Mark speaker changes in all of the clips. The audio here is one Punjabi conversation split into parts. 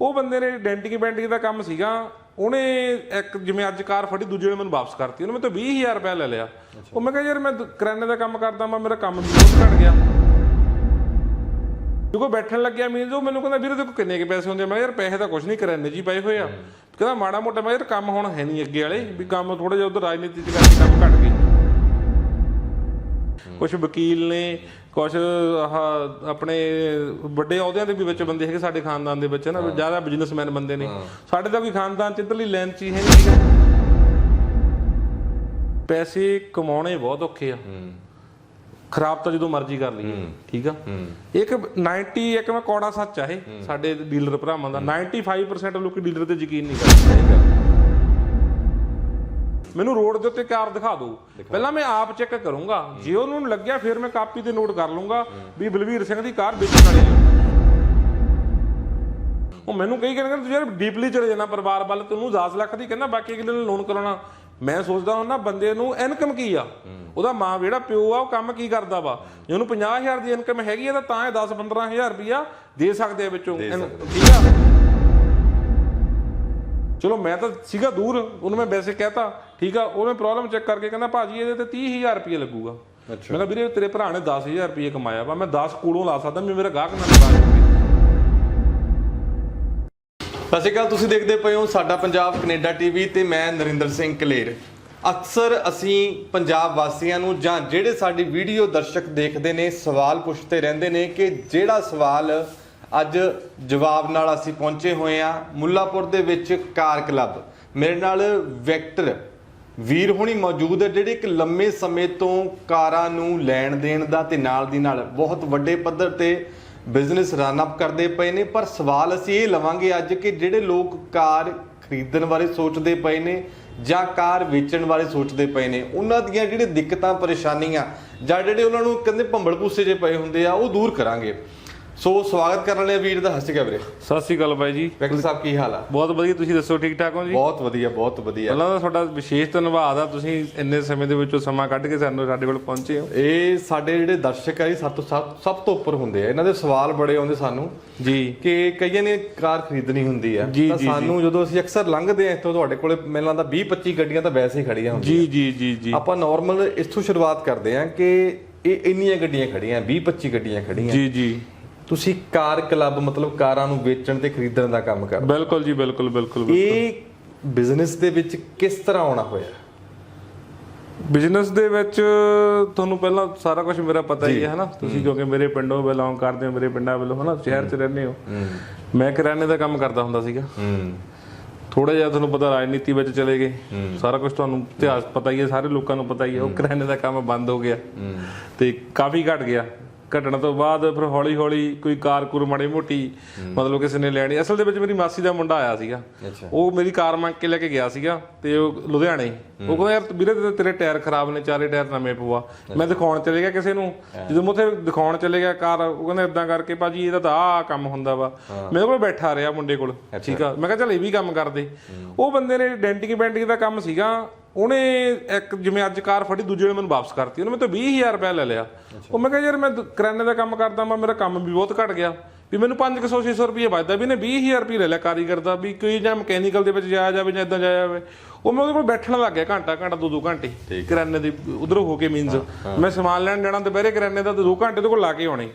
Speaker 1: ਉਹ ਬੰਦੇ ਨੇ ਡੈਂਟਿੰਗ ਬੈਂਟਿੰਗ ਦਾ ਕੰਮ ਸੀਗਾ ਉਹਨੇ ਇੱਕ ਜਿਵੇਂ ਅੱਜ ਕਾਰ ਫੜੀ ਦੂਜੇ ਨੇ ਮੈਨੂੰ ਵਾਪਸ ਕਰਤੀ। ਉਹਨੇ ਮੈਨੂੰ 20000 ਰੁਪਏ ਲੈ ਲਿਆ। ਉਹ ਮੈਂ ਕਿਹਾ ਯਾਰ ਮੈਂ ਕਰਿਆਨੇ ਦਾ ਕੰਮ ਕਰਦਾ ਮੈਂ ਮੇਰਾ ਕੰਮ ਵੀ ਘਟ ਗਿਆ। ਜਦੋਂ ਬੈਠਣ ਲੱਗਿਆ ਮੀਨਸ ਉਹ ਮੈਨੂੰ ਕਹਿੰਦਾ ਵੀਰੇ ਦੇਖੋ ਕਿੰਨੇ ਕੇ ਪੈਸੇ ਹੁੰਦੇ ਆ? ਮੈਂ ਯਾਰ ਪੈਸੇ ਤਾਂ ਕੁਝ ਨਹੀਂ ਕਰਿਆਨੇ ਜੀ ਪਏ ਹੋਏ ਆ। ਕਹਿੰਦਾ ਮਾੜਾ ਮੋਟਾ ਮੈਂ ਯਾਰ ਕੰਮ ਹੁਣ ਹੈ ਨਹੀਂ ਅੱਗੇ ਵਾਲੇ ਵੀ ਕੰਮ ਥੋੜਾ ਜਿਹਾ ਉਧਰ ਰਾਜਨੀਤੀ ਚ ਕਰਕੇ ਕੰਮ ਘਟ ਗਏ। ਕੁਝ ਵਕੀਲ ਨੇ ਕੁਝ ਆਹ ਆਪਣੇ ਵੱਡੇ ਅਹੁਦਿਆਂ ਦੇ ਵੀ ਵਿੱਚ ਬੰਦੇ ਹੈਗੇ ਸਾਡੇ ਖਾਨਦਾਨ ਦੇ ਵਿੱਚ ਨਾ ਜ਼ਿਆਦਾ ਬਿਜ਼ਨਸਮੈਨ ਬੰਦੇ ਨੇ। ਸਾਡੇ ਤਾਂ ਕੋਈ ਖਾਨਦਾਨ ਚ ਇੱਧਰਲੀ ਲਾਈਨ ਚ ਹੀ ਹੈ ਨਹੀਂ ਪੈਸੇ ਕਮਾਉਣੇ ਬਹੁਤ ਔਖੇ ਆ। ਖਰਾਬ ਤਾਂ ਜਦੋਂ ਮਰਜ਼ੀ ਕਰ ਲਈਏ ਠੀਕ ਆ? ਇੱਕ 90 ਇੱਕ ਮੈਂ ਕੌੜਾ ਸੱਚ ਆ ਇਹ ਸਾਡੇ ਡੀਲਰ ਭਰਾਵਾਂ ਦਾ। 95% ਲੋਕੀ ਡੀਲਰ ਤੇ ਯਕੀਨ ਨਹੀਂ ਕਰਦੇ। ਮੈਨੂੰ ਰੋਡ ਦੇ ਉੱਤੇ ਕਾਰ ਦਿਖਾ ਦਿਓ। ਪਹਿਲਾਂ ਮੈਂ ਆਪ ਚੈੱਕ ਕਰੂੰਗਾ। ਜੇ ਉਹਨੂੰ ਲੱਗਿਆ ਫਿਰ ਮੈਂ ਕਾਪੀ ਤੇ ਨੋਟ ਕਰ ਲੂੰਗਾ ਵੀ ਬਲਵੀਰ ਸਿੰਘ ਦੀ ਕਾਰ ਵੇਚਣ ਵਾਲੀ ਹੈ ਉਹ ਮੈਨੂੰ ਕਹੀ ਕਹਿੰਦੇ ਤੂੰ ਯਾਰ ਡੀਪਲੀ ਚਲੇ ਜਾਣਾ ਪਰਿਵਾਰ ਵੱਲ ਤੈਨੂੰ 10 ਲੱਖ ਦੀ ਕਹਿੰਦਾ ਬਾਕੀ ਅਗਲੇ ਨੂੰ ਲੋਨ ਕਰਾਉਣਾ। ਮੈਂ ਸੋਚਦਾ ਹਾਂ ਨਾ ਬੰਦੇ ਨੂੰ ਇਨਕਮ ਕੀ ਆ? ਉਹਦਾ ਮਾਂ ਜਿਹੜਾ ਪਿਓ ਆ ਉਹ ਕੰਮ ਕੀ ਕਰਦਾ ਵਾ? ਜੇ ਉਹਨੂੰ 50000 ਦੀ ਇਨਕਮ ਹੈਗੀ ਆ ਤਾਂ ਤਾਂ ਇਹ 10 15000 ਰੁਪਿਆ ਦੇ ਸਕਦੇ ਆ ਵਿੱਚੋਂ। ਠੀਕ ਆ? ਚਲੋ ਮੈਂ ਤਾਂ ਸੀਗਾ ਦੂਰ ਉਹਨੂੰ ਮੈਂ ਵੈਸੇ ਕਹਿਤਾ ਠੀਕ ਆ ਉਹਨੇ ਪ੍ਰੋਬਲਮ ਚੈੱਕ ਕਰਕੇ ਕਹਿੰਦਾ ਭਾਜੀ ਇਹਦੇ ਤੇ 30000 ਰੁਪਏ ਲੱਗੂਗਾ। ਮੈਂ ਕਿਹਾ ਵੀਰੇ ਤੇਰੇ ਭਰਾ ਨੇ 10000 ਰੁਪਏ ਕਮਾਇਆ ਵਾ ਮੈਂ 10 ਕੋਲੋਂ ਲਾ ਸਕਦਾ ਮੈਂ ਮੇਰਾ ਗਾਹਕ ਨਾ ਨਾਰਾਜ਼ ਹੋਵੇ
Speaker 2: ਸਤਿ ਸ਼੍ਰੀ ਅਕਾਲ ਤੁਸੀਂ ਦੇਖਦੇ ਪਏ ਹੋ ਸਾਡਾ ਪੰਜਾਬ ਕੈਨੇਡਾ ਟੀਵੀ ਤੇ ਮੈਂ ਨਰਿੰਦਰ ਸਿੰਘ ਕਲੇਰ। ਅਕਸਰ ਅਸੀਂ ਪੰਜਾਬ ਵਾਸੀਆਂ ਨੂੰ ਜਾਂ ਜਿਹੜੇ ਸਾਡੀ ਵੀਡੀਓ ਦਰਸ਼ਕ ਦੇਖਦੇ ਨੇ ਸਵਾਲ ਪੁੱਛਦੇ ਰਹਿੰਦੇ ਨੇ ਕਿ ਜਿਹੜਾ ਸਵਾਲ ਅੱਜ ਜਵਾਬ ਨਾਲ ਅਸੀਂ ਪਹੁੰਚੇ ਹੋਏ ਆ ਮੁੱਲਾਪੁਰ ਦੇ ਵਿੱਚ ਕਾਰ ਕਲੱਬ। ਮੇਰੇ ਨਾਲ ਵੈਕਟਰ ਵੀਰ ਹੁਣੀ ਮੌਜੂਦ ਹੈ, ਜਿਹੜੇ ਇੱਕ ਲੰਮੇ ਸਮੇਂ ਤੋਂ ਕਾਰਾਂ ਨੂੰ ਲੈਣ ਦੇਣ ਦਾ ਤੇ ਨਾਲ ਦੀ ਨਾਲ ਬਹੁਤ ਵੱਡੇ ਪੱਧਰ ਤੇ ਬਿਜ਼ਨਸ ਰਨ ਅਪ ਕਰਦੇ ਪਏ ਨੇ। ਪਰ ਸਵਾਲ ਅਸੀਂ ਇਹ ਲਵਾਂਗੇ ਅੱਜ ਕਿ ਜਿਹੜੇ ਲੋਕ ਕਾਰ ਖਰੀਦਣ ਬਾਰੇ ਸੋਚਦੇ ਪਏ ਨੇ ਜਾਂ ਕਾਰ ਵੇਚਣ ਬਾਰੇ ਸੋਚਦੇ ਪਏ ਨੇ, ਉਹਨਾਂ ਦੀਆਂ ਜਿਹੜੇ ਦਿੱਕਤਾਂ, ਪਰੇਸ਼ਾਨੀਆਂ ਜਾਂ ਜਿਹੜੇ ਉਹਨਾਂ ਨੂੰ ਕਹਿੰਦੇ ਭੰਬਲ ਭੂਸੇ ਜੇ ਪਏ ਹੁੰਦੇ ਆ, ਉਹ ਦੂਰ ਕਰਾਂਗੇ। ਸੋ ਸਵਾਗਤ ਕਰਨ ਵਾਲੇ ਵੀਰ ਦਾ ਹਸਤੀ ਵੀਰੇ।
Speaker 1: ਸਤਿ ਸ਼੍ਰੀ ਅਕਾਲ ਬਾਈ ਜੀ।
Speaker 2: ਵੈਕਟਰ ਸਾਹਿਬ ਕੀ ਹਾਲ ਆ?
Speaker 1: ਬਹੁਤ ਵਧੀਆ ਤੁਸੀਂ ਦੱਸੋ ਠੀਕ ਠਾਕ ਹੋ ਜੀ?
Speaker 2: ਬਹੁਤ ਵਧੀਆ ਬਹੁਤ ਵਧੀਆ।
Speaker 1: ਪਹਿਲਾਂ ਤਾਂ ਤੁਹਾਡਾ ਵਿਸ਼ੇਸ਼ ਧੰਨਵਾਦ ਆ ਤੁਸੀਂ ਇੰਨੇ ਸਮੇਂ ਦੇ ਵਿੱਚੋਂ ਸਮਾਂ ਕੱਢ ਕੇ ਸਾਨੂੰ ਸਾਡੇ ਕੋਲ ਪਹੁੰਚੇ ਹੋ।
Speaker 2: ਇਹ ਸਾਡੇ ਜਿਹੜੇ ਦਰਸ਼ਕ ਆ ਜੀ ਸਭ ਤੋਂ ਸਭ ਤੋਂ ਉੱਪਰ ਹੁੰਦੇ ਆ। ਇਹਨਾਂ ਦੇ ਸਵਾਲ ਬੜੇ ਆਉਂਦੇ ਸਾਨੂੰ
Speaker 1: ਜੀ।
Speaker 2: ਕਿ ਕਈਆਂ ਨੇ ਕਾਰ ਖਰੀਦਣੀ ਹੁੰਦੀ ਆ। ਤਾਂ ਸਾਨੂੰ ਜਦੋਂ ਅਸੀਂ ਅਕਸਰ ਲੰਘਦੇ ਆ ਇੱਥੋਂ ਤੁਹਾਡੇ ਕੋਲੇ ਮੈਨੂੰ ਲੱਗਦਾ 20 25 ਗੱਡੀਆਂ ਤਾਂ ਵੈਸੇ ਹੀ ਖੜੀਆਂ ਹੁੰਦੀਆਂ।
Speaker 1: ਜੀ ਜੀ ਜੀ ਜੀ।
Speaker 2: ਆਪਾਂ ਨਾਰਮਲ ਇੱਥੋਂ ਸ਼ੁਰੂਆਤ ਕਰਦੇ ਆ ਕਿ ਇਹ ਇੰਨੀਆਂ ਗੱਡੀਆਂ ਖੜੀਆਂ 20 25 ਗੱਡੀਆਂ ਖੜੀਆਂ।
Speaker 1: ਜੀ ਜੀ।
Speaker 2: ਤੁਸੀਂ ਕਾਰ ਕਲੱਬ ਮਤਲਬ ਕਾਰਾਂ ਨੂੰ ਵੇਚਣ ਤੇ ਖਰੀਦਣ ਦਾ ਕੰਮ ਕਰਦੇ
Speaker 1: ਬਿਲਕੁਲ ਜੀ ਬਿਲਕੁਲ ਬਿਲਕੁਲ।
Speaker 2: ਇਹ ਬਿਜ਼ਨਸ ਦੇ ਵਿੱਚ ਕਿਸ ਤਰ੍ਹਾਂ ਆਉਣਾ ਹੋਇਆ?
Speaker 1: ਬਿਜ਼ਨਸ ਦੇ ਵਿੱਚ ਤੁਹਾਨੂੰ ਪਹਿਲਾਂ ਸਾਰਾ ਕੁਝ ਮੇਰਾ ਪਤਾ ਹੀ ਹੈ ਹਨਾ? ਤੁਸੀਂ ਕਿਉਂਕਿ ਮੇਰੇ ਪਿੰਡੋਂ ਬਿਲੋਂਗ ਕਰਦੇ ਹੋ ਮੇਰੇ ਪਿੰਡਾਂ ਵੱਲੋਂ ਹਨਾ? ਸ਼ਹਿਰ 'ਚ ਰਹਿੰਦੇ ਹੋ। ਮੈਂ ਕਿਰਾਣੇ ਦਾ ਕੰਮ ਕਰਦਾ ਹੁੰਦਾ ਸੀਗਾ। ਥੋੜਾ ਜਿਹਾ ਤੁਹਾਨੂੰ ਪਤਾ ਰਾਜਨੀਤੀ ਵਿੱਚ ਚਲੇ ਗਏ। ਸਾਰਾ ਕੁਝ ਤੁਹਾਨੂੰ ਇਤਿਹਾਸ ਪਤਾ ਹੀ ਹੈ ਸਾਰੇ ਲੋਕਾਂ ਨੂੰ ਪਤਾ ਹੀ ਹੈ ਉਹ ਕਿਰਾਣੇ ਦਾ ਕੰਮ ਬੰਦ ਹੋ ਗਿਆ। ਤੇ ਕਾਫੀ ਘਟ ਗਿਆ। ਘਟਣ ਤੋਂ ਬਾਅਦ ਫਿਰ ਹੌਲੀ ਹੌਲੀ ਕੋਈ ਕਾਰ ਕੁਰ ਮਾੜੀ ਮੋਟੀ ਮਤਲਬ ਕਿਸੇ ਨੇ ਲੈਣੀ। ਅਸਲ ਦੇ ਵਿੱਚ ਮੇਰੀ ਮਾਸੀ ਦਾ ਮੁੰਡਾ ਆਇਆ ਸੀਗਾ। ਉਹ ਮੇਰੀ ਕਾਰ ਮੰਗ ਕੇ ਲੈ ਕੇ ਗਿਆ ਸੀਗਾ ਤੇ ਉਹ ਲੁਧਿਆਣੇ। ਉਹ ਕਹਿੰਦਾ ਯਾਰ ਵੀਰੇ ਤੇਰੇ ਟਾਇਰ ਖਰਾਬ ਨੇ ਚਾਰੇ ਟਾਇਰ ਨਵੇਂ ਪਵਾ ਮੈਂ ਦਿਖਾਉਣ ਚਲੇ ਗਿਆ ਕਿਸੇ ਨੂੰ। ਜਦੋਂ ਮੈਂ ਉੱਥੇ ਦਿਖਾਉਣ ਚਲੇ ਗਿਆ ਕਾਰ ਉਹ ਕਹਿੰਦਾ ਇਦਾਂ ਕਰਕੇ ਭਾਜੀ ਇਹਦਾ ਤਾਂ ਆਹ ਕੰਮ ਹੁੰਦਾ ਵਾ। ਮੇਰੇ ਕੋਲ ਬੈਠਾ ਰਿਹਾ ਮੁੰਡੇ ਕੋਲ। ਠੀਕ ਆ? ਮੈਂ ਕਿਹਾ ਚੱਲ ਇਹ ਵੀ ਕੰਮ ਕਰਦੇ। ਉਹ ਬੰਦੇ ਨੇ ਡੈਂਟਿੰਗ ਬੈਂਟਿੰਗ ਦਾ ਕੰਮ ਸੀਗਾ। ਉਹਨੇ ਇੱਕ ਜਿਵੇਂ ਅੱਜ ਕਾਰ ਫੜੀ ਦੂਜੇ ਨੇ ਮੈਨੂੰ ਵਾਪਸ ਕਰਤੀ। ਉਹਨੇ ਮੈਨੂੰ 20000 ਰੁਪਏ ਲੈ ਲਿਆ। ਉਹ ਮੈਂ ਕਿਹਾ ਯਾਰ ਮੈਂ ਕਰਿਆਨੇ ਦਾ ਕੰਮ ਕਰਦਾ ਮੈਂ ਮੇਰਾ ਕੰਮ ਵੀ ਬਹੁਤ ਘਟ ਗਿਆ। ਵੀ ਮੈਨੂੰ 500 600 ਰੁਪਏ ਬਚਦਾ ਵੀ ਨੇ 20000 ਰੁਪਏ ਲੈ ਲਿਆ ਕਾਰੀਗਰ ਦਾ ਵੀ ਕੋਈ ਜਾਂ ਮਕੈਨੀਕਲ ਦੇ ਵਿੱਚ ਜਾਇਆ ਜਾਵੇ ਜਾਂ ਇਦਾਂ ਜਾਇਆ ਜਾਵੇ। ਉਹ ਮੈਂ ਉਹਦੇ ਕੋਲ ਬੈਠਣ ਲੱਗ ਗਿਆ ਘੰਟਾ ਘੰਟਾ ਦੋ ਦੋ ਘੰਟੇ। ਕਰਿਆਨੇ ਦੀ ਉਧਰੋਂ ਹੋ ਕੇ ਮੀਨਸ ਮੈਂ ਸਮਾਨ ਲੈਣ ਜਾਣਾ ਦੁਪਹਿਰੇ ਕਰਿਆਨੇ ਦਾ ਦੋ ਘੰਟੇ ਉਹਦੇ ਕੋਲ ਲਾ ਕੇ ਆਉਣੇ।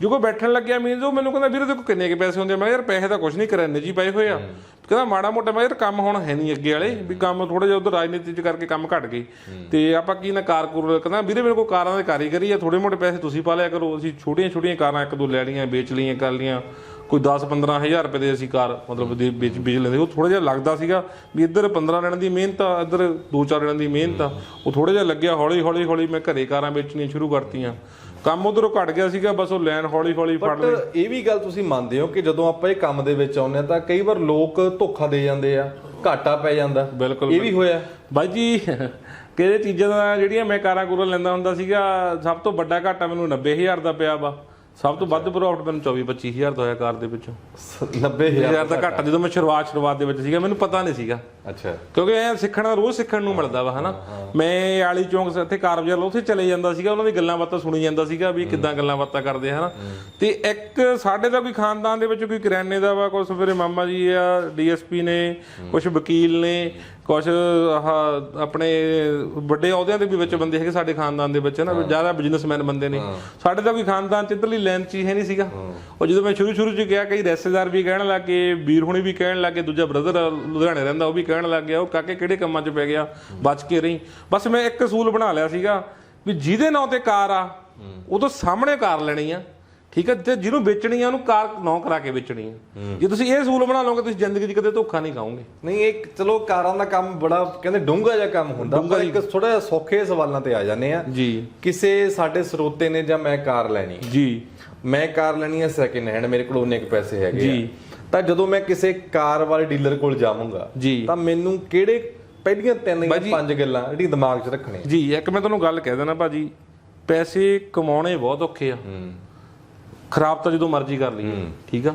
Speaker 1: ਜੋ ਕੋ ਬੈਠਣ ਲੱਗਿਆ ਮੀਨਸ ਉਹ ਮੈਨੂੰ ਕਹਿੰਦਾ ਵੀਰੇ ਦੇਖੋ ਕਿੰਨੇ ਕੇ ਪੈਸੇ ਹੁੰਦੇ ਮੈਂ ਯਾਰ ਪੈਸੇ ਤਾਂ ਕੁਝ ਨਹੀਂ ਕਰਿਆਨੇ ਜੀ ਪਏ ਹੋਏ ਆ। ਕਹਿੰਦਾ ਮਾੜਾ ਮੋਟਾ ਮੈਂ ਯਾਰ ਕੰਮ ਹੁਣ ਹੈ ਨਹੀਂ ਅੱਗੇ ਵਾਲੇ ਵੀ ਕੰਮ ਥੋੜਾ ਜਿਹਾ ਉਧਰ ਰਾਜਨੀਤੀ ਚ ਕਰਕੇ ਕੰਮ ਘਟ ਗਏ। ਤੇ ਆਪਾਂ ਕੀ ਨਾ ਕਾਰ ਕੁਰ ਕਹਿੰਦਾ ਵੀਰੇ ਮੇਰੇ ਕੋਲ ਕਾਰਾਂ ਦੇ ਕਾਰੀਗਰੀ ਆ ਥੋੜੇ ਮੋਟੇ ਪੈਸੇ ਤੁਸੀਂ ਪਾ ਲਿਆ ਕਰੋ ਅਸੀਂ ਛੋਟੀਆਂ ਛੋਟੀਆਂ ਕਾਰਾਂ ਇੱਕ ਦੋ ਲੈ ਲਈਆਂ ਵੇਚ ਲਈਆਂ ਕਰ ਲਈਆਂ। ਕੋਈ 10 15000 ਰੁਪਏ ਦੇ ਅਸੀਂ ਕਾਰ ਮਤਲਬ ਦੇ ਵੇਚ ਵੇਚ ਲੈਂਦੇ ਉਹ ਥੋੜਾ ਜਿਹਾ ਲੱਗਦਾ ਸੀਗਾ ਵੀ ਇੱਧਰ 15 ਦਿਨਾਂ ਦੀ ਮਿਹਨਤ ਆ ਇੱਧਰ 2-4 ਦਿਨਾਂ ਦੀ ਮਿਹਨਤ ਆ। ਉਹ ਥੋੜਾ ਜਿਹਾ ਲੱਗਿਆ ਹੌਲੀ ਹੌਲੀ ਹੌਲੀ ਮੈਂ ਘਰੇ ਕਾਰਾਂ ਵੇਚਣੀਆਂ ਸ਼ੁਰੂ ਕਰਤੀਆਂ। ਕੰਮ ਉਧਰੋਂ ਘਟ ਗਿਆ ਸੀਗਾ ਬਸ ਉਹ ਲੈਣ ਹੌਲੀ ਹੌਲੀ ਫੜ ਲਈ
Speaker 2: ਬਟ ਇਹ ਵੀ ਗੱਲ ਤੁਸੀਂ ਮੰਨਦੇ ਹੋ ਕਿ ਜਦੋਂ ਆਪਾਂ ਇਹ ਕੰਮ ਦੇ ਵਿੱਚ ਆਉਂਦੇ ਆ ਤਾਂ ਕਈ ਵਾਰ ਲੋਕ ਧੋਖਾ ਦੇ ਜਾਂਦੇ ਆ ਘਾਟਾ ਪੈ ਜਾਂਦਾ।
Speaker 1: ਬਿਲਕੁਲ
Speaker 2: ਇਹ ਵੀ ਹੋਇਆ?
Speaker 1: ਬਾਈ ਜੀ ਕਿਹੜੇ ਚੀਜ਼ਾਂ ਦਾ ਜਿਹੜੀਆਂ ਮੈਂ ਕਾਰਾਂ ਕੂਰਾਂ ਲੈਂਦਾ ਹੁੰਦਾ ਸੀਗਾ ਸਭ ਤੋਂ ਵੱਡਾ ਘਾਟਾ ਮੈਨੂੰ 90000 ਦਾ ਪਿਆ ਵਾ। ਸਭ ਤੋਂ ਵੱਧ ਪ੍ਰੋਫਿਟ ਮੈਨੂੰ 24 25000 ਦਾ ਹੋਇਆ ਕਾਰ ਦੇ ਵਿੱਚੋਂ।
Speaker 2: 90000
Speaker 1: ਹਜ਼ਾਰ ਦਾ ਘਾਟਾ ਜਦੋਂ ਮੈਂ ਸ਼ੁਰੂਆਤ ਸ਼ੁਰੂਆਤ ਦੇ ਵਿੱਚ ਸੀਗਾ ਮੈਨੂੰ ਪਤਾ ਨਹੀਂ ਸੀਗਾ।
Speaker 2: ਅੱਛਾ।
Speaker 1: ਕਿਉਂਕਿ ਐ ਸਿੱਖਣ ਦਾ ਰੋਜ਼ ਸਿੱਖਣ ਨੂੰ ਮਿਲਦਾ ਵਾ ਹਨਾ? ਮੈਂ ਆਲੀ ਚੌਂਕ ਇੱਥੇ ਕਾਰ ਬਾਜ਼ਾਰ ਉੱਥੇ ਚਲੇ ਜਾਂਦਾ ਸੀਗਾ ਉਹਨਾਂ ਦੀ ਗੱਲਾਂ ਬਾਤਾਂ ਸੁਣੀ ਜਾਂਦਾ ਸੀਗਾ ਵੀ ਕਿੱਦਾਂ ਗੱਲਾਂ ਬਾਤਾਂ ਕਰਦੇ ਹਨਾ? ਤੇ ਇੱਕ ਸਾਡੇ ਦਾ ਕੋਈ ਖਾਨਦਾਨ ਦੇ ਵਿੱਚ ਕੋਈ ਕਿਰਾਨੇ ਦਾ ਵਾ ਕੁਝ ਮੇਰੇ ਮਾਮਾ ਜੀ ਆ ਡੀਐਸਪੀ ਨੇ ਕੁਝ ਵਕੀਲ ਨੇ ਕੁਝ ਆਹ ਆਪਣੇ ਵੱਡੇ ਅਹੁਦਿਆਂ ਦੇ ਵੀ ਵਿੱਚ ਬੰਦੇ ਹੈਗੇ ਸਾਡੇ ਖਾਨਦਾਨ ਦੇ ਵਿੱਚ ਨਾ? ਜ਼ਿਆਦਾ ਬਿਜ਼ਨਸਮੈਨ ਬੰਦੇ ਨੇ। ਸਾਡੇ ਦਾ ਕੋਈ ਖਾਨਦਾਨ ਚ ਇੱਧਰਲੀ ਲਾਈਨ ਚ ਹੀ ਹੈ ਨਹੀਂ ਸੀਗਾ। ਉਹ ਜਦੋਂ ਮੈਂ ਸ਼ੁਰੂ ਸ਼ੁਰੂ ਚ ਗਿਆ ਕਈ ਰਿਸ਼ਤੇਦਾਰ ਵੀ ਕਹਿਣ ਲੱਗੇ ਵੀਰ ਹੁਣੀ ਵੀ ਕਹਿਣ ਲੱਗੇ ਦੂਜਾ ਬ੍ਰਦਰ ਲੁਧਿਆਣੇ ਰਹਿੰਦਾ ਉਹ ਵੀ ਕਹਿਣ ਲੱਗ ਗਿਆ ਉਹ ਕਾਕੇ ਕਿਹੜੇ ਕੰਮਾਂ 'ਚ ਪੈ ਗਿਆ? ਬਚ ਕੇ ਰਹੀ। ਬਸ ਮੈਂ ਇੱਕ ਅਸੂਲ ਬਣਾ ਲਿਆ ਸੀਗਾ ਵੀ ਜਿਹਦੇ ਨਾਂ ਤੇ ਕਾਰ ਆ ਉਹ ਤੋਂ ਸਾਹਮਣੇ ਕਾਰ ਲੈਣੀ ਆ। ਠੀਕ ਹੈ ਤੇ ਜਿਹਨੂੰ ਵੇਚਣੀ ਆ ਉਹਨੂੰ ਕਾਰ ਨੌ ਕਰਾ ਕੇ ਵੇਚਣੀ ਆ। ਜੇ ਤੁਸੀਂ ਇਹ ਅਸੂਲ ਬਣਾ ਲਓਗੇ ਤੁਸੀਂ ਜ਼ਿੰਦਗੀ 'ਚ ਕਦੇ ਧੋਖਾ ਨਹੀਂ ਖਾਓਗੇ।
Speaker 2: ਨਹੀਂ ਇਹ ਚਲੋ ਕਾਰਾਂ ਦਾ ਕੰਮ ਬੜਾ ਕਹਿੰਦੇ ਡੂੰਘਾ ਜਿਹਾ ਕੰਮ ਹੁੰਦਾ ਪਰ ਇੱਕ ਥੋੜਾ ਜਿਹਾ ਸੌਖੇ ਸਵਾਲਾਂ ਤੇ ਆ ਜਾਂਦੇ ਆ।
Speaker 1: ਜੀ।
Speaker 2: ਕਿਸੇ ਸਾਡੇ ਸਰੋਤੇ ਨੇ ਜਾਂ ਮੈਂ ਕਾਰ ਲੈਣੀ।
Speaker 1: ਜੀ।
Speaker 2: ਮੈਂ ਕਾਰ ਲੈਣੀ ਹੈ ਸੈਕਿੰਡ ਹੈਂਡ ਮੇਰੇ ਕੋਲ ਉਹਨੇ ਕੁ ਪੈਸੇ ਹੈਗੇ
Speaker 1: ਜੀ।
Speaker 2: ਆ ਤਾਂ ਜਦੋਂ ਮੈਂ ਕਿਸੇ ਕਾਰ ਵਾਲੇ ਡੀਲਰ ਕੋਲ ਜਾਵਾਂਗਾ
Speaker 1: ਜੀ।
Speaker 2: ਤਾਂ ਮੈਨੂੰ ਕਿਹੜੇ ਪਹਿਲੀਆਂ ਤਿੰਨ ਜਾਂ ਪੰਜ ਗੱਲਾਂ ਜਿਹੜੀ ਦਿਮਾਗ 'ਚ ਰੱਖਣੀਆਂ?
Speaker 1: ਜੀ ਇੱਕ ਮੈਂ ਤੁਹਾਨੂੰ ਗੱਲ ਕਹਿ ਦੇਣਾ ਭਾਜੀ। ਪੈਸੇ ਕਮਾਉਣੇ ਬਹੁਤ ਔਖੇ ਆ।
Speaker 2: ਹੂੰ।
Speaker 1: ਖਰਾਬ ਤਾਂ ਜਦੋਂ ਮਰਜ਼ੀ ਕਰ ਲਈਏ ਠੀਕ ਆ?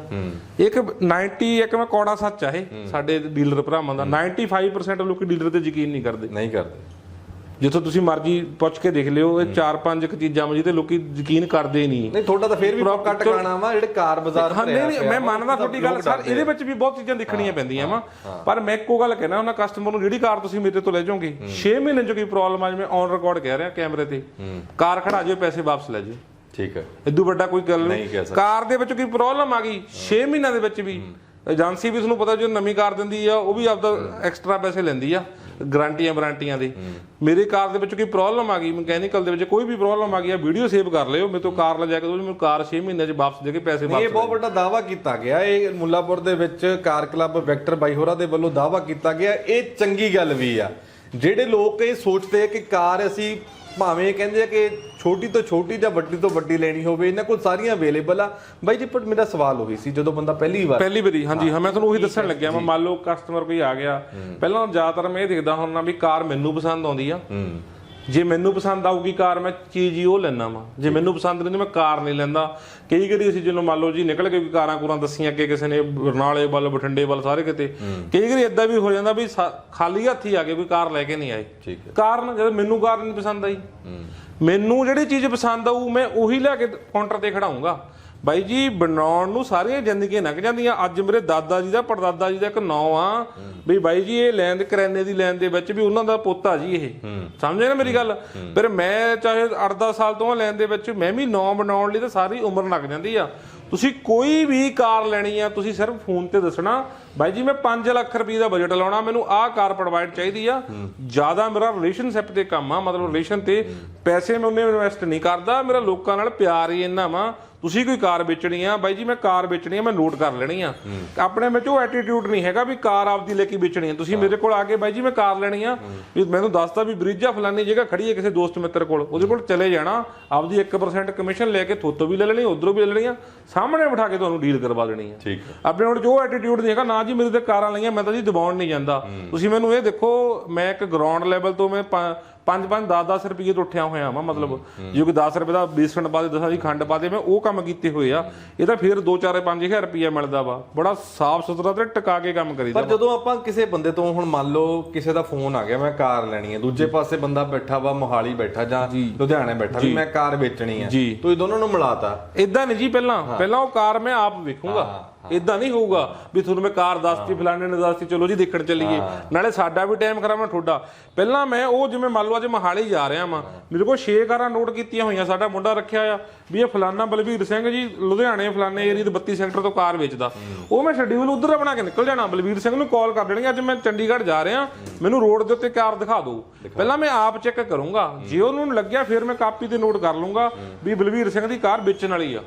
Speaker 1: ਇੱਕ 90 ਇੱਕ ਮੈਂ ਕੌੜਾ ਸੱਚ ਆ ਇਹ ਸਾਡੇ ਡੀਲਰ ਭਰਾਵਾਂ ਦਾ। 95% ਲੋਕੀ ਡੀਲਰ ਤੇ ਯਕੀਨ ਨਹੀਂ ਕਰਦੇ।
Speaker 2: ਨਹੀਂ ਕਰਦੇ।
Speaker 1: ਜਿੱਥੋਂ ਤੁਸੀਂ ਮਰਜ਼ੀ ਪੁੱਛ ਕੇ ਦੇਖ ਲਿਓ ਇਹ ਚਾਰ ਪੰਜ ਕੁ ਚੀਜ਼ਾਂ ਵਾ ਜਿਹਤੇ ਲੋਕੀ ਯਕੀਨ ਕਰਦੇ ਨਹੀਂ।
Speaker 2: ਨਹੀਂ ਤੁਹਾਡਾ ਤਾਂ ਫੇਰ ਵੀ ਪੱਕਾ ਟਿਕਾਣਾ ਵਾ ਜਿਹੜੇ ਕਾਰ ਬਾਜ਼ਾਰ
Speaker 1: ਹਾਂ ਨਹੀਂ ਨਹੀਂ ਮੈਂ ਮੰਨਦਾ
Speaker 2: ਤਾਂ
Speaker 1: ਤੁਹਾਡੀ ਗੱਲ ਸਰ ਇਹਦੇ ਵਿੱਚ ਵੀ ਬਹੁਤ ਚੀਜ਼ਾਂ ਦੇਖਣੀਆਂ ਪੈਂਦੀਆਂ ਵਾ। ਪਰ ਮੈਂ ਇੱਕੋ ਗੱਲ ਕਹਿਣਾ ਉਹਨਾਂ ਕਸਟਮਰ ਨੂੰ ਜਿਹੜੀ ਕਾਰ ਤੁਸੀਂ ਮੇਰੇ ਤੋਂ ਲੈ ਜਾਓਗੇ 6 ਮਹੀਨੇ ਚ ਕੋਈ ਪ੍ਰੋਬਲਮ ਆ ਜਿਵੇਂ ਔਨ ਰਿਕਾਰਡ ਕਹਿ ਰਿਹਾ ਕੈਮਰੇ ਤੇ। ਕਾਰ ਖੜਾ ਜਿਓ ਪੈਸੇ ਵਾਪਸ ਲੈ ਜਿਓ।
Speaker 2: ਠੀਕ ਹੈ।
Speaker 1: ਇਦੋਂ ਵੱਡਾ ਕੋਈ ਗੱਲ
Speaker 2: ਨਹੀਂ
Speaker 1: ਨਹੀਂ
Speaker 2: ਕਹਿ ਸਕਦੇ।
Speaker 1: ਕਾਰ ਦੇ ਵਿੱਚ ਕੋਈ ਪ੍ਰੋਬਲਮ ਆ ਗਈ? 6 ਮਹੀਨਿਆਂ ਦੇ ਵਿੱਚ ਵੀ। ਏਜੰਸੀ ਵੀ ਤੁਹਾਨੂੰ ਪਤਾ ਜੋ ਨਵੀਂ ਕਾਰ ਦਿੰਦੀ ਆ ਉਹ ਵੀ ਆਪਦਾ ਐਕਸਟਰਾ ਪੈਸੇ ਲੈਂਦੀ ਆ ਗਾਰੰਟੀਆਂ ਵਾਰੰਟੀਆਂ ਦੇ। ਮੇਰੀ ਕਾਰ ਦੇ ਵਿੱਚ ਕੋਈ ਪ੍ਰੋਬਲਮ ਆ ਗਈ? ਮਕੈਨੀਕਲ ਦੇ ਵਿੱਚ ਕੋਈ ਵੀ ਪ੍ਰੋਬਲਮ ਆ ਗਈ ਆ ਵੀਡੀਓ ਸੇਵ ਕਰ ਲਿਓ। ਮੇਰੇ ਤੋਂ ਕਾਰ ਲੈ ਜਾ ਕੇ ਦਿਓ, ਮੈਨੂੰ ਕਾਰ 6 ਮਹੀਨਿਆਂ ਚ ਵਾਪਸ ਦੇ ਕੇ ਪੈਸੇ
Speaker 2: ਇਹ
Speaker 1: ਵਾਪਸ
Speaker 2: ਬਹੁਤ ਵੱਡਾ ਦਾਵਾ ਕੀਤਾ ਗਿਆ। ਇਹ ਮੁੱਲਾਪੁਰ ਦੇ ਵਿੱਚ ਕਾਰ ਕਲੱਬ ਵੈਕਟਰ ਬਾਈ ਹੋਰਾਂ ਦੇ ਵੱਲੋਂ ਦਾਵਾ ਕੀਤਾ ਗਿਆ। ਇਹ ਚੰਗੀ ਗੱਲ ਵੀ ਆ। ਜਿਹੜੇ ਲੋਕ ਇਹ ਸੋਚਦੇ ਆ ਕਿ ਕਾਰ ਅਸੀਂ ਭਾਵੇਂ ਕਹਿੰਦੇ ਆ ਕਿ ਛੋਟੀ ਤੋਂ ਛੋਟੀ ਜਾਂ ਵੱਡੀ ਤੋਂ ਵੱਡੀ ਲੈਣੀ ਹੋਵੇ ਇਹਨਾਂ ਕੋਲ ਸਾਰੀਆਂ ਅਵੇਲੇਬਲ ਆ। ਬਾਈ ਜੀ ਪਰ ਮੇਰਾ ਸਵਾਲ ਉਹੀ ਸੀ ਜਦੋਂ ਬੰਦਾ ਪਹਿਲੀ ਵਾਰ
Speaker 1: ਪਹਿਲੀ ਵਾਰੀ ਹਾਂਜੀ ਹਾਂ। ਮੈਂ ਤੁਹਾਨੂੰ ਉਹੀ ਦੱਸਣ ਲੱਗਿਆ ਮੈਂ ਮੰਨ ਲਓ ਕਸਟਮਰ ਕੋਈ ਆ ਗਿਆ। ਪਹਿਲਾਂ ਜ਼ਿਆਦਾਤਰ ਮੈਂ ਇਹ ਦੇਖਦਾ ਹੁੰਦਾ ਵੀ ਕਾਰ ਮੈਨੂੰ ਪਸੰਦ ਆਉਂਦੀ ਆ।
Speaker 2: ਹੂੰ।
Speaker 1: ਜੇ ਮੈਨੂੰ ਪਸੰਦ ਆਊਗੀ ਕਾਰ ਮੈਂ ਚੀਜ਼ ਹੀ ਉਹ ਲੈਣਾ ਵਾ। ਜੇ ਮੈਨੂੰ ਪਸੰਦ ਨਹੀਂ ਮੈਂ ਕਾਰ ਨਹੀਂ ਲੈਂਦਾ। ਕਈ ਵਾਰੀ ਅਸੀਂ ਜਦੋਂ ਮੰਨ ਲਓ ਜੀ ਨਿਕਲ ਕੇ ਕੋਈ ਕਾਰਾਂ ਕੂਰਾਂ ਦੱਸੀਆਂ ਅੱਗੇ ਕਿਸੇ ਨੇ ਬਰਨਾਲੇ ਵੱਲ ਬਠਿੰਡੇ ਵੱਲ ਸਾਰੇ ਕਿਤੇ। ਕਈ ਵਾਰੀ ਇਦਾਂ ਵੀ ਹੋ ਜਾਂਦਾ ਵੀ ਖਾਲੀ ਹੱਥੀ ਆ ਕੇ ਕੋਈ ਕਾਰ ਲੈ ਕੇ ਨਹੀਂ ਆਏ।
Speaker 2: ਠੀਕ ਹੈ।
Speaker 1: ਕਾਰਨ ਜਦੋਂ ਮੈਨੂੰ ਕਾਰ ਨਹੀਂ ਪਸੰਦ ਆਈ। ਮੈਨੂੰ ਜਿਹੜੀ ਚੀਜ਼ ਪਸੰਦ ਆਊ ਮੈਂ ਉਹੀ ਲੈ ਕੇ ਕਾਊਂਟਰ ਤੇ ਖੜਾਉਂਗਾ। ਬਾਈ ਜੀ, ਬਣਾਉਣ ਨੂੰ ਸਾਰੀਆਂ ਜ਼ਿੰਦਗੀਆਂ ਲੰਘ ਜਾਂਦੀਆਂ। ਅੱਜ ਮੇਰੇ ਦਾਦਾ ਜੀ ਦਾ, ਪੜਦਾਦਾ ਜੀ ਦਾ ਇੱਕ ਨਾਂ ਆ। ਵੀ ਬਾਈ ਜੀ, ਇਹ ਲੈਣ ਕਰਿਆਨੇ ਦੀ ਲੈਣ ਦੇ ਵਿੱਚ ਵੀ ਉਹਨਾਂ ਦਾ ਪੋਤਾ ਜੀ ਇਹ। ਸਮਝੇ ਨਾ ਮੇਰੀ ਗੱਲ? ਫਿਰ ਮੈਂ ਚਾਹੇ 8-10 ਸਾਲ ਤੋਂ ਲੈਣ ਦੇ ਵਿੱਚ, ਮੈਂ ਵੀ ਨਾਂ ਬਣਾਉਣ ਲਈ ਤਾਂ ਸਾਰੀ ਉਮਰ ਲੱਗ ਜਾਂਦੀ ਆ। ਤੁਸੀਂ ਕੋਈ ਵੀ ਕਾਰ ਲੈਣੀ ਆ, ਤੁਸੀਂ ਸਿਰਫ ਫੋਨ ਤੇ ਦੱਸਣਾ, ਬਾਈ ਜੀ, ਮੈਂ 5 ਲੱਖ ਰੁਪਏ ਦਾ ਬਜਟ ਲਾਉਣਾ, ਮੈਨੂੰ ਆਹ ਕਾਰ ਪ੍ਰੋਵਾਈਡ ਚਾਹੀਦੀ ਆ। ਜ਼ਿਆਦਾ ਮੇਰਾ ਰਿਲੇਸ਼ਨਸ਼ਿਪ ਤੇ ਕੰਮ ਆ, ਮਤਲਬ ਰਿਲੇਸ਼ਨ ਤੇ ਪੈਸੇ ਮੈਂ ਉਹਨੇ ਇਨਵੈਸਟ ਨਹੀਂ ਕਰਦਾ, ਮੇਰਾ ਲੋਕਾਂ ਨਾਲ ਪਿਆਰ ਹੀ ਇੰਨਾ ਵਾ। ਤੁਸੀਂ ਕੋਈ ਕਾਰ ਵੇਚਣੀ ਆ ਬਾਈ ਜੀ ਮੈਂ ਕਾਰ ਵੇਚਣੀ ਆ ਮੈਂ ਨੋਟ ਕਰ ਲੈਣੀ ਆ। ਆਪਣੇ ਵਿੱਚ ਉਹ ਐਟੀਟਿਊਡ ਨਹੀਂ ਹੈਗਾ ਵੀ ਕਾਰ ਆਪਦੀ ਲੈ ਕੇ ਵੇਚਣੀ ਆ। ਤੁਸੀਂ ਮੇਰੇ ਕੋਲ ਆ ਕੇ ਬਾਈ ਜੀ ਮੈਂ ਕਾਰ ਲੈਣੀ ਆ। ਵੀ ਮੈਨੂੰ ਦੱਸਤਾ ਵੀ ਬ੍ਰਿਜਾ ਫਲਾਨੀ ਜਗ੍ਹਾ ਖੜੀ ਹੈ ਕਿਸੇ ਦੋਸਤ ਮਿੱਤਰ ਕੋਲ। ਉਹਦੇ ਕੋਲ ਚਲੇ ਜਾਣਾ ਆਪਦੀ 1% ਕਮਿਸ਼ਨ ਲੈ ਕੇ ਥੋਤੋਂ ਵੀ ਲੈ ਲੈਣੀ ਉਧਰੋਂ ਵੀ ਲੈ ਲੈਣੀ ਆ। ਸਾਹਮਣੇ ਬਿਠਾ ਕੇ ਤੁਹਾਨੂੰ ਡੀਲ ਕਰਵਾ ਦੇਣੀ ਆ।
Speaker 2: ਠੀਕ
Speaker 1: ਆਪਣੇ ਕੋਲ ਜੋ ਐਟੀਟਿਊਡ ਨਹੀਂ ਹੈਗਾ ਨਾ ਜੀ ਮੇਰੇ ਤੇ ਕਾਰਾਂ ਲਈਆਂ ਮੈਂ ਤਾਂ ਜੀ ਦਬਾਉਣ ਨਹੀਂ ਜਾਂਦਾ। ਤੁਸੀਂ ਮੈਨੂੰ ਇਹ ਦੇਖੋ ਮੈਂ ਇੱਕ ਗਰਾਊਂਡ ਲੈਵਲ ਤੋਂ ਮੈਂ 5 5 10 10 ਰੁਪਏ ਤੋਂ ਉੱਠਿਆ ਹੋਇਆ ਵਾਂ ਮਤਲਬ ਜੇ ਕੋਈ 10 ਰੁਪਏ ਦਾ ਬੇਸਣ ਪਾ ਦੇ ਦਸਾਂ ਦੀ ਖੰਡ ਪਾ ਦੇ ਮੈਂ ਉਹ ਕੰਮ ਕੀਤੇ ਹੋਏ ਆ। ਇਹ ਤਾਂ ਫਿਰ 2 4 5000 ਰੁਪਏ ਮਿਲਦਾ ਵਾ। ਬੜਾ ਸਾਫ਼ ਸੁਥਰਾ ਤੇ ਟਿਕਾ ਕੇ ਕੰਮ ਕਰੀਦਾ
Speaker 2: ਪਰ ਜਦੋਂ ਆਪਾਂ ਕਿਸੇ ਬੰਦੇ ਤੋਂ ਹੁਣ ਮੰਨ ਲਓ ਕਿਸੇ ਦਾ ਫੋਨ ਆ ਗਿਆ ਮੈਂ ਕਾਰ ਲੈਣੀ ਹੈ ਦੂਜੇ ਪਾਸੇ ਬੰਦਾ ਬੈਠਾ ਵਾ ਮੋਹਾਲੀ ਬੈਠਾ ਜਾਂ ਲੁਧਿਆਣੇ ਬੈਠਾ ਵੀ ਮੈਂ ਕਾਰ ਵੇਚਣੀ ਹੈ। ਤੁਸੀਂ ਦੋਨਾਂ ਨੂੰ ਮਿਲਾਤਾ
Speaker 1: ਇਦਾਂ ਨਹੀਂ ਜੀ ਪਹਿਲਾਂ ਪਹਿਲਾਂ ਉਹ ਕਾਰ ਮੈਂ ਆਪ ਵੇਖੂੰਗਾ। ਇਦਾਂ ਨਹੀਂ ਹੋਊਗਾ ਵੀ ਤੁਹਾਨੂੰ ਮੈਂ ਕਾਰ ਦੱਸਤੀ ਫਲਾਣੇ ਨੇ ਦੱਸਤੀ ਚਲੋ ਜੀ ਦੇਖਣ ਚੱਲੀਏ। ਨਾਲੇ ਸਾਡਾ ਵੀ ਟਾਈਮ ਖਰਾਬ ਨਾ ਤੁਹਾਡਾ। ਪਹਿਲਾਂ ਮੈਂ ਉਹ ਜਿਵੇਂ ਮੰਨ ਲਓ ਅੱਜ ਮਹਾਲੀ ਜਾ ਰਿਹਾ ਵਾਂ ਮੇਰੇ ਕੋਲ 6 ਕਾਰਾਂ ਨੋਟ ਕੀਤੀਆਂ ਹੋਈਆਂ ਸਾਡਾ ਮੁੰਡਾ ਰੱਖਿਆ ਆ ਵੀ ਇਹ ਫਲਾਨਾ ਬਲਵੀਰ ਸਿੰਘ ਜੀ ਲੁਧਿਆਣੇ ਫਲਾਣੇ ਏਰੀਆ ਦੇ 32 ਸੈਕਟਰ ਤੋਂ ਕਾਰ ਵੇਚਦਾ। ਉਹ ਮੈਂ ਸ਼ਡਿਊਲ ਉਧਰ ਬਣਾ ਕੇ ਨਿਕਲ ਜਾਣਾ ਬਲਵੀਰ ਸਿੰਘ ਨੂੰ ਕਾਲ ਕਰ ਦੇਣੀ ਅੱਜ ਮੈਂ ਚੰਡੀਗੜ੍ਹ ਜਾ ਰਿਹਾ ਮੈਨੂੰ ਰੋਡ ਦੇ ਉੱਤੇ ਕਾਰ ਦਿਖਾ ਦਿਓ। ਪਹਿਲਾਂ ਮੈਂ ਆਪ ਚੈੱਕ ਕਰੂੰਗਾ ਜੇ ਉਹਨੂੰ ਲੱਗਿਆ ਫਿਰ ਮੈਂ ਕਾਪੀ ਤੇ ਨੋਟ ਕਰ ਲੂੰਗਾ ਵੀ ਬਲਵੀਰ ਸਿੰਘ ਦੀ ਕਾਰ ਵੇਚਣ ਵਾਲੀ ਆ।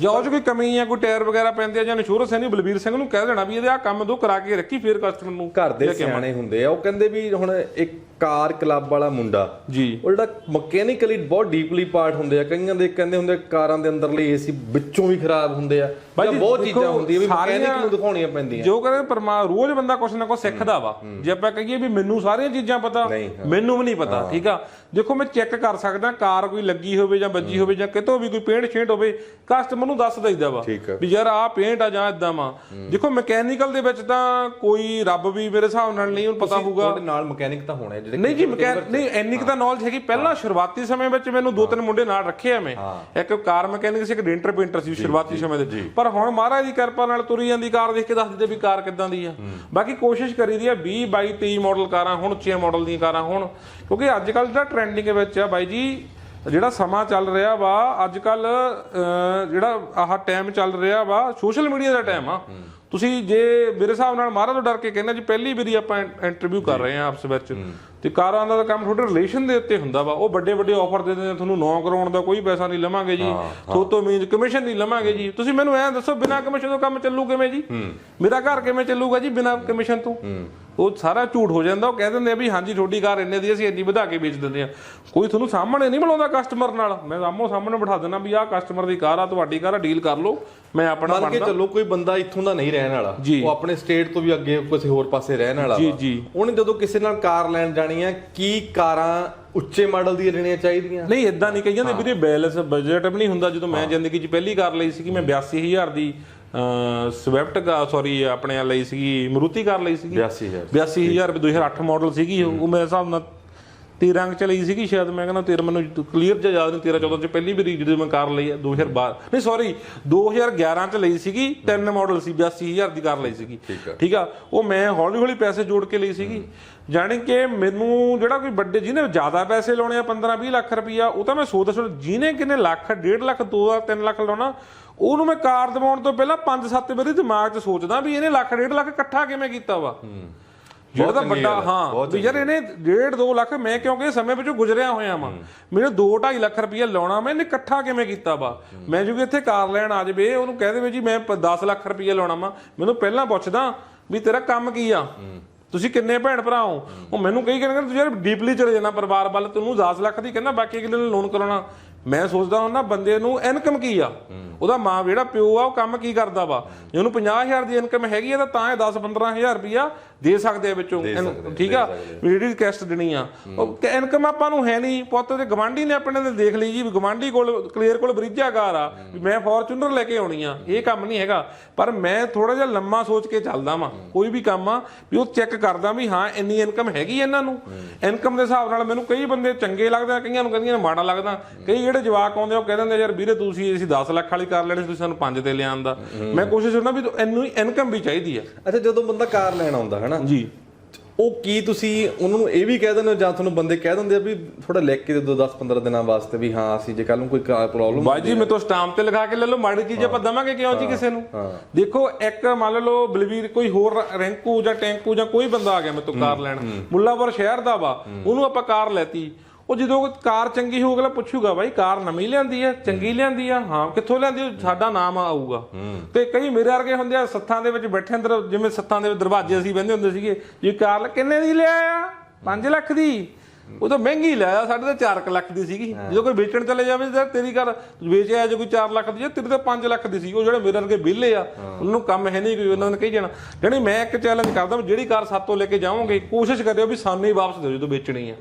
Speaker 1: ਜਾਂ ਉਹ 'ਚ ਕੋਈ ਕਮੀ ਆ ਕੋਈ ਟਾਇਰ ਵਗੈਰਾ ਪੈਂਦੇ ਆ ਜਾਂ ਇੰਸ਼ੋਰੈਂਸ ਹੈ ਨਹੀਂ ਬਲਬੀਰ ਸਿੰਘ ਨੂੰ ਕਹਿ ਦੇਣਾ ਵੀ ਇਹਦੇ ਆ ਕੰਮ ਦੋ ਕਰਾ ਕੇ ਰੱਖੀ ਫੇਰ ਕਸਟਮਰ ਨੂੰ
Speaker 2: ਘਰ ਦੇ ਸਿਆਣੇ ਹੁੰਦੇ ਆ ਉਹ ਕਹਿੰਦੇ ਵੀ ਹੁਣ ਇੱਕ ਕਾਰ ਕਲੱਬ ਵਾਲਾ ਮੁੰਡਾ।
Speaker 1: ਜੀ।
Speaker 2: ਉਹ ਜਿਹੜਾ ਮਕੈਨੀਕਲੀ ਬਹੁਤ ਡੀਪਲੀ ਪਾਰਟ ਹੁੰਦੇ ਆ ਕਈਆਂ ਦੇ ਕਹਿੰਦੇ ਹੁੰਦੇ ਆ, ਕਾਰਾਂ ਦੇ ਅੰਦਰਲੇ ਏਸੀ ਵਿੱਚੋਂ ਵੀ ਖਰਾਬ ਹੁੰਦੇ ਆ। ਜਾਂ ਬਹੁਤ ਚੀਜ਼ਾਂ ਹੁੰਦੀਆਂ ਵੀ ਮਕੈਨਿਕ ਨੂੰ ਦਿਖਾਉਣੀਆਂ ਪੈਂਦੀਆਂ।
Speaker 1: ਜੋ ਕਰੇ ਪਰਮਾ ਰੋਜ਼ ਬੰਦਾ ਕੁਛ ਨਾ ਕੁਛ ਸਿੱਖਦਾ ਵਾ। ਜੇ ਆਪਾਂ ਕਹੀਏ ਵੀ ਮੈਨੂੰ ਸਾਰੀਆਂ ਚੀਜ਼ਾਂ ਪਤਾ ਮੈਨੂੰ ਵੀ ਨਹੀਂ ਪਤਾ ਠੀਕ ਆ? ਦੇਖੋ ਮੈਂ ਚੈੱਕ ਕਰ ਸਕਦਾ ਕਾਰ ਕੋਈ ਲੱਗੀ ਹੋਵੇ ਜਾਂ ਵੱਜੀ ਹੋਵੇ ਜਾਂ ਕਿਤੋਂ ਵੀ ਕੋਈ ਪੇਂਟ ਛੇਂਟ ਹੋਵੇ ਕਸਟਮਰ ਨੂੰ ਦੱਸ ਦਈਦਾ ਵਾ
Speaker 2: ਆ।
Speaker 1: ਵੀ ਯਾਰ ਆਹ ਪੇਂਟ ਆ ਜਾਂ ਇਦਾਂ ਵਾ। ਦੇਖੋ ਮਕੈਨੀਕਲ ਦੇ ਵਿੱਚ ਤਾਂ ਕੋਈ ਰੱਬ ਵੀ ਮੇਰੇ ਹਿਸਾਬ ਨਾਲ ਨਹੀਂ ਉਹਨੂੰ ਪਤਾ ਹੋਊਗਾ।
Speaker 2: ਤੁਹਾਡੇ ਨਾਲ ਮਕੈਨਿਕ ਤਾਂ ਹੋਣੇ ਜਿਹੜੇ
Speaker 1: ਨਹੀਂ ਜੀ ਮਕੈਨ ਨਹੀਂ ਇੰਨੀ ਕੁ ਤਾਂ ਨੌਲੇਜ ਹੈਗੀ। ਪਹਿਲਾਂ ਸ਼ੁਰੂਆਤੀ ਸਮੇਂ ਵਿੱਚ ਮੈਨੂੰ ਦੋ ਤਿੰਨ ਮੁੰਡੇ ਨਾਲ ਰੱਖੇ ਆ ਮੈਂ। ਇੱਕ ਕਾਰ ਮਕੈਨਿਕ ਸੀ ਇੱਕ ਡੈਂਟਰ ਪੇਂਟਰ ਸੀ ਸ਼ੁਰੂਆਤੀ ਸਮੇਂ ਦੇ। ਪਰ ਹੁਣ ਮਹਾਰਾਜ ਦੀ ਕਿਰਪਾ ਨਾਲ ਤੁਰੀ ਜਾਂਦੀ ਕਾਰ ਦੇਖ ਕੇ ਦੱਸ ਦਿੰਦੇ ਵੀ ਕਾਰ ਕਿੱਦਾਂ ਦੀ ਆ। ਬਾਕੀ ਕੋਸ਼ਿਸ਼ ਕਰੀਦੀ ਆ 20 22 23 ਮਾਡਲ ਕਾਰਾਂ ਹੁਣ ਉੱਚੀਆਂ ਮਾਡਲ ਦੀਆਂ ਕਾਰਾਂ ਹੁਣ। ਕਿਉਂਕਿ ਅੱਜ ਕੱਲ ਜਿਹੜਾ ਟ੍ਰੈਂਡਿੰਗ ਵਿੱਚ ਆ ਬਾਈ ਜੀ ਜਿਹੜਾ ਸਮਾਂ ਚੱਲ ਰਿਹਾ ਵਾ ਅੱਜ ਕੱਲ ਜਿਹੜਾ ਆਹ ਟਾਈਮ ਚੱਲ ਰਿਹਾ ਵਾ ਸੋਸ਼ਲ ਮੀਡੀਆ ਦਾ ਟਾਈਮ ਆ। ਤੁਸੀਂ ਜੇ ਮੇਰੇ ਹਿਸਾਬ ਨਾਲ ਮਹਾਰਾਜ ਤੋਂ ਡਰ ਕੇ ਕਹਿੰਦੇ ਜੀ ਪਹਿਲੀ ਵਾਰੀ ਆਪਾਂ ਇੰਟਰਵਿਊ ਕਰ ਰਹੇ ਹਾਂ ਆਪਸ ਵਿੱਚ। ਤੇ ਕਾਰਾਂ ਦਾ ਕੰਮ ਤੁਹਾਡੇ ਰਿਲੇਸ਼ਨ ਦੇ ਉੱਤੇ ਹੁੰਦਾ ਵਾ। ਉਹ ਵੱਡੇ ਵੱਡੇ ਆਫਰ ਦੇ ਦਿੰਦੇ ਤੁਹਾਨੂੰ 9 ਕਰਾਉਣ ਦਾ ਕੋਈ ਪੈਸਾ ਨਹੀਂ ਲਵਾਂਗੇ ਜੀ। ਥੋਤੋਂ ਮੀਨਸ ਕਮਿਸ਼ਨ ਨਹੀਂ ਲਵਾਂਗੇ ਜੀ। ਤੁਸੀਂ ਮੈਨੂੰ ਐਂ ਦੱਸੋ ਬਿਨਾਂ ਕਮਿਸ਼ਨ ਤੋਂ ਕੰਮ ਚੱਲੂ ਕਿਵੇਂ ਜੀ? ਮੇਰਾ ਘਰ ਕਿਵੇਂ ਚੱਲੂਗਾ ਜੀ ਬਿਨਾਂ ਕਮਿਸ਼ਨ ਤੋਂ? ਉਹ ਸਾਰਾ ਝੂਠ ਹੋ ਜਾਂਦਾ। ਉਹ ਕਹਿ ਦਿੰਦੇ ਆ ਵੀ ਹਾਂਜੀ ਤੁਹਾਡੀ ਕਾਰ ਇੰਨੇ ਦੀ ਅਸੀਂ ਇੰਨੀ ਵਧਾ ਕੇ ਵੇਚ ਦਿੰਦੇ ਆ। ਕੋਈ ਤੁਹਾਨੂੰ ਸਾਹਮਣੇ ਨਹੀਂ ਮਿਲਾਉਂਦਾ ਕਸਟਮਰ ਨਾਲ। ਮੈਂ ਆਮੋ ਸਾਹਮਣੇ ਬਿਠਾ ਦਿੰਦਾ ਵੀ ਆਹ ਕਸਟਮਰ ਦੀ ਕਾਰ ਆ ਤੁਹਾਡੀ ਕਾਰ ਆ ਡੀਲ ਕਰ ਲਓ। ਮੈਂ ਆਪਣਾ
Speaker 2: ਮੰਨ ਕੇ
Speaker 1: ਬਣਦਾ।
Speaker 2: ਚੱਲੋ ਕੋਈ ਬੰਦਾ ਇੱਥੋਂ ਦਾ ਨਹੀਂ ਰਹਿਣ ਵਾਲਾ। ਉਹ ਆਪਣੇ ਸਟੇਟ ਤੋਂ ਵੀ ਅੱਗੇ ਕਿਸੇ ਹੋਰ ਪਾਸੇ ਰਹਿਣ ਵਾਲਾ
Speaker 1: ਜੀ। ਜੀ।
Speaker 2: ਉਹਨੇ ਜਦੋਂ ਕਿਸੇ ਨਾਲ ਕਾਰ ਲੈਣ ਜਾਣੀ ਆ ਕੀ ਕਾਰਾਂ ਉੱਚੇ ਮਾਡਲ ਦੀਆਂ ਲੈਣੀਆਂ ਚਾਹੀਦੀਆਂ?
Speaker 1: ਨਹੀਂ ਇਦਾਂ ਨਹੀਂ ਕਹੀ ਜਾਂਦੇ ਵੀਰੇ ਬੈਲੈਂਸ ਬਜਟ ਵੀ ਨਹੀਂ ਹੁੰਦਾ। ਜਦੋਂ ਮੈਂ ਜ਼ਿੰਦਗੀ 'ਚ ਪਹਿਲੀ ਕਾਰ ਲਈ ਸੀਗੀ ਮੈਂ 82000 ਦੀ ਸਵਿਫਟ ਕਾ ਸੌਰੀ ਆਪਣੇ ਆ ਲਈ ਸੀਗੀ ਮਰੂਤੀ ਕਾਰ ਲਈ ਸੀਗੀ।
Speaker 2: 82000
Speaker 1: 82000 ਰੁਪਏ 2008 ਮਾਡਲ ਸੀਗੀ ਉਹ ਮੇਰੇ ਹਿਸਾਬ ਨਾਲ 13 ਅੰਕ ਚ ਲਈ ਸੀਗੀ ਸ਼ਾਇਦ ਮੈਂ ਕਹਿੰਦਾ 13 ਮੈਨੂੰ ਕਲੀਅਰ ਜਿਹਾ ਯਾਦ ਨਹੀਂ 13 14 ਚ ਪਹਿਲੀ ਵਾਰੀ ਜਦੋਂ ਮੈਂ ਕਾਰ ਲਈ ਹੈ 2012 ਨਹੀਂ ਸੌਰੀ 2011 ਚ ਲਈ ਸੀਗੀ 10 ਮਾਡਲ ਸੀ 82000 ਦੀ ਕਾਰ ਲਈ ਸੀਗੀ।
Speaker 2: ਠੀਕ ਆ।
Speaker 1: ਠੀਕ ਆ? ਉਹ ਮੈਂ ਹੌਲੀ ਹੌਲੀ ਪੈਸੇ ਜੋੜ ਕੇ ਲਈ ਸੀਗੀ। ਜਾਣੀ ਕਿ ਮੈਨੂੰ ਜਿਹੜਾ ਕੋਈ ਵੱਡੇ ਜਿਹਨੇ ਜ਼ਿਆਦਾ ਪੈਸੇ ਲਾਉਣੇ ਆ 15 20 ਲੱਖ ਰੁਪਈਆ ਉਹ ਤਾਂ ਮੈਂ ਸੋਚਦਾ ਸੋਚ ਜਿਹਨੇ ਕਿਨੇ ਲੱਖ 1.5 ਲੱਖ 2 3 ਲੱਖ ਲਾਉਣਾ ਉਹਨੂੰ ਮੈਂ ਕਾਰ ਦਿਵਾਉਣ ਤੋਂ ਪਹਿਲਾਂ 5-7 ਵਾਰੀ ਦਿਮਾਗ 'ਚ ਸੋਚਦਾ ਵੀ ਇਹਨੇ ਲੱਖ 1.5 ਲੱਖ ਇਕੱਠਾ ਕਿਵੇਂ ਕੀਤਾ ਵਾ।
Speaker 2: ਚੰਗੀ
Speaker 1: ਵੱਡਾ ਹਾਂ ਵੀ ਯਾਰ ਇਹਨੇ 1.5 2 ਲੱਖ ਮੈਂ ਕਿਉਂਕਿ ਸਮੇਂ ਵਿੱਚੋਂ ਗੁਜ਼ਰਿਆ ਹੋਇਆ ਵਾਂ। ਮੈਨੂੰ 2 2.5 ਲੱਖ ਰੁਪਈਆ ਲਾਉਣਾ ਮੈਂ ਇਹਨੇ ਇਕੱਠਾ ਕਿਵੇਂ ਕੀਤਾ ਵਾ? ਮੈਂ ਜੋ ਕਿ ਇੱਥੇ ਕਾਰ ਲੈਣ ਆ ਜਾਵੇ ਉਹਨੂੰ ਕਹਿ ਦੇਵੇ ਜੀ ਮੈਂ 10 ਲੱਖ ਰੁਪਈਆ ਲਾਉਣਾ ਵਾ। ਮੈਨੂੰ ਪਹਿਲਾਂ ਪੁੱਛਦਾ ਵੀ ਤੇਰਾ ਕੰਮ ਕੀ ਆ? ਤੁਸੀਂ ਕਿੰਨੇ ਭੈਣ ਭਰਾ ਹੋ? ਉਹ ਮੈਨੂੰ ਕਈ ਕਹਿੰਦੇ ਤੂੰ ਯਾਰ ਡੀਪਲੀ ਚਲੇ ਜਾਣਾ ਪਰਿਵਾਰ ਵੱਲ ਤੈਨੂੰ 10 ਲੱਖ ਦੀ ਕਹਿੰਦਾ ਬਾਕੀ ਅਗਲੇ ਨੂੰ ਲੋਨ ਕਰਾਉਣਾ। ਮੈਂ ਸੋਚਦਾ ਹੁੰਦਾ ਬੰਦੇ ਨੂੰ ਇਨਕਮ ਕੀ ਆ? ਉਹਦਾ ਮਾਂ ਜਿਹੜਾ ਪਿਓ ਆ ਉਹ ਕੰਮ ਕੀ ਕਰਦਾ ਵਾ? ਜੇ ਉਹਨੂੰ 50000 ਦੀ ਇਨਕਮ ਹੈਗੀ ਆ ਤਾਂ ਤਾਂ ਇਹ 10 15000 ਰੁਪਇਆ ਦੇ ਸਕਦੇ ਆ ਵਿੱਚੋਂ ਇਹਨੂੰ, ਠੀਕ ਆ? ਵੀ ਜਿਹੜੀ ਰਿਕਵੈਸਟ ਦੇਣੀ ਆ। ਉਹ ਇਨਕਮ ਆਪਾਂ ਨੂੰ ਹੈ ਨਹੀਂ ਪੁੱਤ ਦੇ ਗਵਾਂਢੀ ਨੇ ਆਪਣੇ ਨੇ ਦੇਖ ਲਈ ਜੀ ਵੀ ਗਵਾਂਢੀ ਕੋਲ ਕਲੀਅਰ ਕੋਲ ਬਰੀਜਾ ਕਾਰ ਆ ਵੀ ਮੈਂ ਫੋਰਚੂਨਰ ਲੈ ਕੇ ਆਉਣੀ ਆ ਇਹ ਕੰਮ ਨਹੀਂ ਹੈਗਾ। ਪਰ ਮੈਂ ਥੋੜਾ ਜਿਹਾ ਲੰਮਾ ਸੋਚ ਕੇ ਚੱਲਦਾ ਵਾਂ ਕੋਈ ਵੀ ਕੰਮ ਆ ਵੀ ਉਹ ਚੈੱਕ ਕਰਦਾ ਵੀ ਹਾਂ ਇੰਨੀ ਇਨਕਮ ਹੈਗੀ ਇਹਨਾਂ ਨੂੰ। ਇਨਕਮ ਦੇ ਹਿਸਾਬ ਨਾਲ ਮੈਨੂੰ ਕਈ ਬੰਦੇ ਚੰਗੇ ਲੱਗਦੇ ਆ ਕਈਆਂ ਨੂੰ ਕਹਿੰਦੀਆਂ ਮਾੜਾ ਲੱਗਦਾ। ਕਈ ਜਿਹੜੇ ਜਵਾਕ ਆਉਂਦੇ ਆ ਉਹ ਕਹਿ ਦਿੰਦੇ ਯਾਰ ਵੀਰੇ ਤੁਸੀਂ ਅਸੀਂ 10 ਲੱਖ ਵਾਲੀ ਕਰ ਲੈਣੀ ਸੀ, ਤੁਸੀਂ ਸਾਨੂੰ 5 ਤੇ ਲਿਆਉਣ ਦਾ। ਮੈਂ ਕੋਸ਼ਿਸ਼ ਕਰਨਾ ਵੀ ਇੰਨੀ ਇਨਕਮ ਵੀ ਚਾਹੀਦੀ ਆ।
Speaker 2: ਅੱਛਾ ਜਦੋਂ ਬੰਦਾ ਕਾਰ ਲੈਣ ਆਉਂਦਾ ਹੈ ਨਾ
Speaker 1: ਜੀ
Speaker 2: ਉਹ ਕੀ ਤੁਸੀਂ ਉਹਨਾਂ ਨੂੰ ਇਹ ਵੀ ਕਹਿ ਦਿੰਦੇ ਹੋ ਜਾਂ ਤੁਹਾਨੂੰ ਬੰਦੇ ਕਹਿ ਦਿੰਦੇ ਆ ਵੀ ਥੋੜਾ ਲਿਖ ਕੇ ਦੇ ਦਿਓ 10 15 ਦਿਨਾਂ ਵਾਸਤੇ ਵੀ ਹਾਂ ਅਸੀਂ ਜੇ ਕੱਲ ਨੂੰ ਕੋਈ ਪ੍ਰੋਬਲਮ
Speaker 1: ਬਾਈ ਜੀ ਮੈਂ ਤਾਂ ਸਟਾਂਪ ਤੇ ਲਿਖਾ ਕੇ ਲੈ ਲਓ ਮਾੜੀ ਚੀਜ਼ ਆਪਾਂ ਦਵਾਂਗੇ ਕਿਉਂ ਜੀ ਕਿਸੇ ਨੂੰ? ਦੇਖੋ ਇੱਕ ਮੰਨ ਲਓ ਬਲਵੀਰ ਕੋਈ ਹੋਰ ਰੈਂਕੂ ਜਾਂ ਟੈਂਕੂ ਜਾਂ ਕੋਈ ਬੰਦਾ ਆ ਗਿਆ ਮੇਰੇ ਤੋਂ ਕਾਰ ਲੈਣ। ਮੁੱਲਾਪੁਰ ਸ਼ਹਿਰ ਦਾ ਵਾ ਉਹਨੂੰ ਆਪਾਂ ਕਾਰ ਲੈਤੀ। ਉਹ ਜਦੋਂ ਕਾਰ ਚੰਗੀ ਹੋਊ ਅਗਲਾ ਪੁੱਛੂਗਾ ਬਾਈ ਕਾਰ ਨਵੀਂ ਲਿਆਂਦੀ ਹੈ ਚੰਗੀ ਲਿਆਂਦੀ ਆ? ਹਾਂ ਕਿੱਥੋਂ ਲਿਆਂਦੀ ਸਾਡਾ ਨਾਮ ਆਊਗਾ। ਤੇ ਕਈ ਮੇਰੇ ਵਰਗੇ ਹੁੰਦੇ ਆ ਸੱਥਾਂ ਦੇ ਵਿੱਚ ਬੈਠੇ ਅੰਦਰ ਜਿਵੇਂ ਸੱਥਾਂ ਦੇ ਦਰਵਾਜ਼ੇ ਅਸੀਂ ਬੰਦੇ ਹੁੰਦੇ ਸੀਗੇ ਜੀ ਕਾਰ ਕਿੰਨੇ ਦੀ ਲਿਆ ਆ 5 ਲੱਖ ਦੀ? ਉਹ ਤਾਂ ਮਹਿੰਗੀ ਲਿਆ ਸਾਡੇ ਤਾਂ 4 ਲੱਖ ਦੀ ਸੀਗੀ। ਜਦੋਂ ਕੋਈ ਵੇਚਣ ਚਲੇ ਜਾਵੇ ਤਾਂ ਤੇਰੀ ਕਾਰ ਵੇਚਿਆ ਜੇ ਕੋਈ 4 ਲੱਖ ਦੀ ਆ, ਤੇਰੀ ਤਾਂ 5 ਲੱਖ ਦੀ ਸੀ। ਉਹ ਜਿਹੜੇ ਮੇਰੇ ਵਰਗੇ ਵਿਹਲੇ ਆ ਉਹਨਾਂ ਨੂੰ ਕੰਮ ਹੈ ਨਹੀਂ ਕੋਈ ਉਹਨਾਂ ਨੇ ਕਹੀ ਜਾਣਾ। ਜਾਣੀ ਮੈਂ ਇੱਕ ਚੈਲੰਜ ਕਰਦਾ ਜਿਹੜੀ ਕਾਰ ਸਾਤੋਂ ਲੈ ਕੇ ਜਾਓਗੇ ਕੋਸ਼ਿਸ਼ ਕਰਿਓ ਵੀ ਸਾਨੂੰ ਹੀ ਵਾਪਸ ਦਿਓ ਜਦੋਂ ਵੇਚਣੀ ਆ।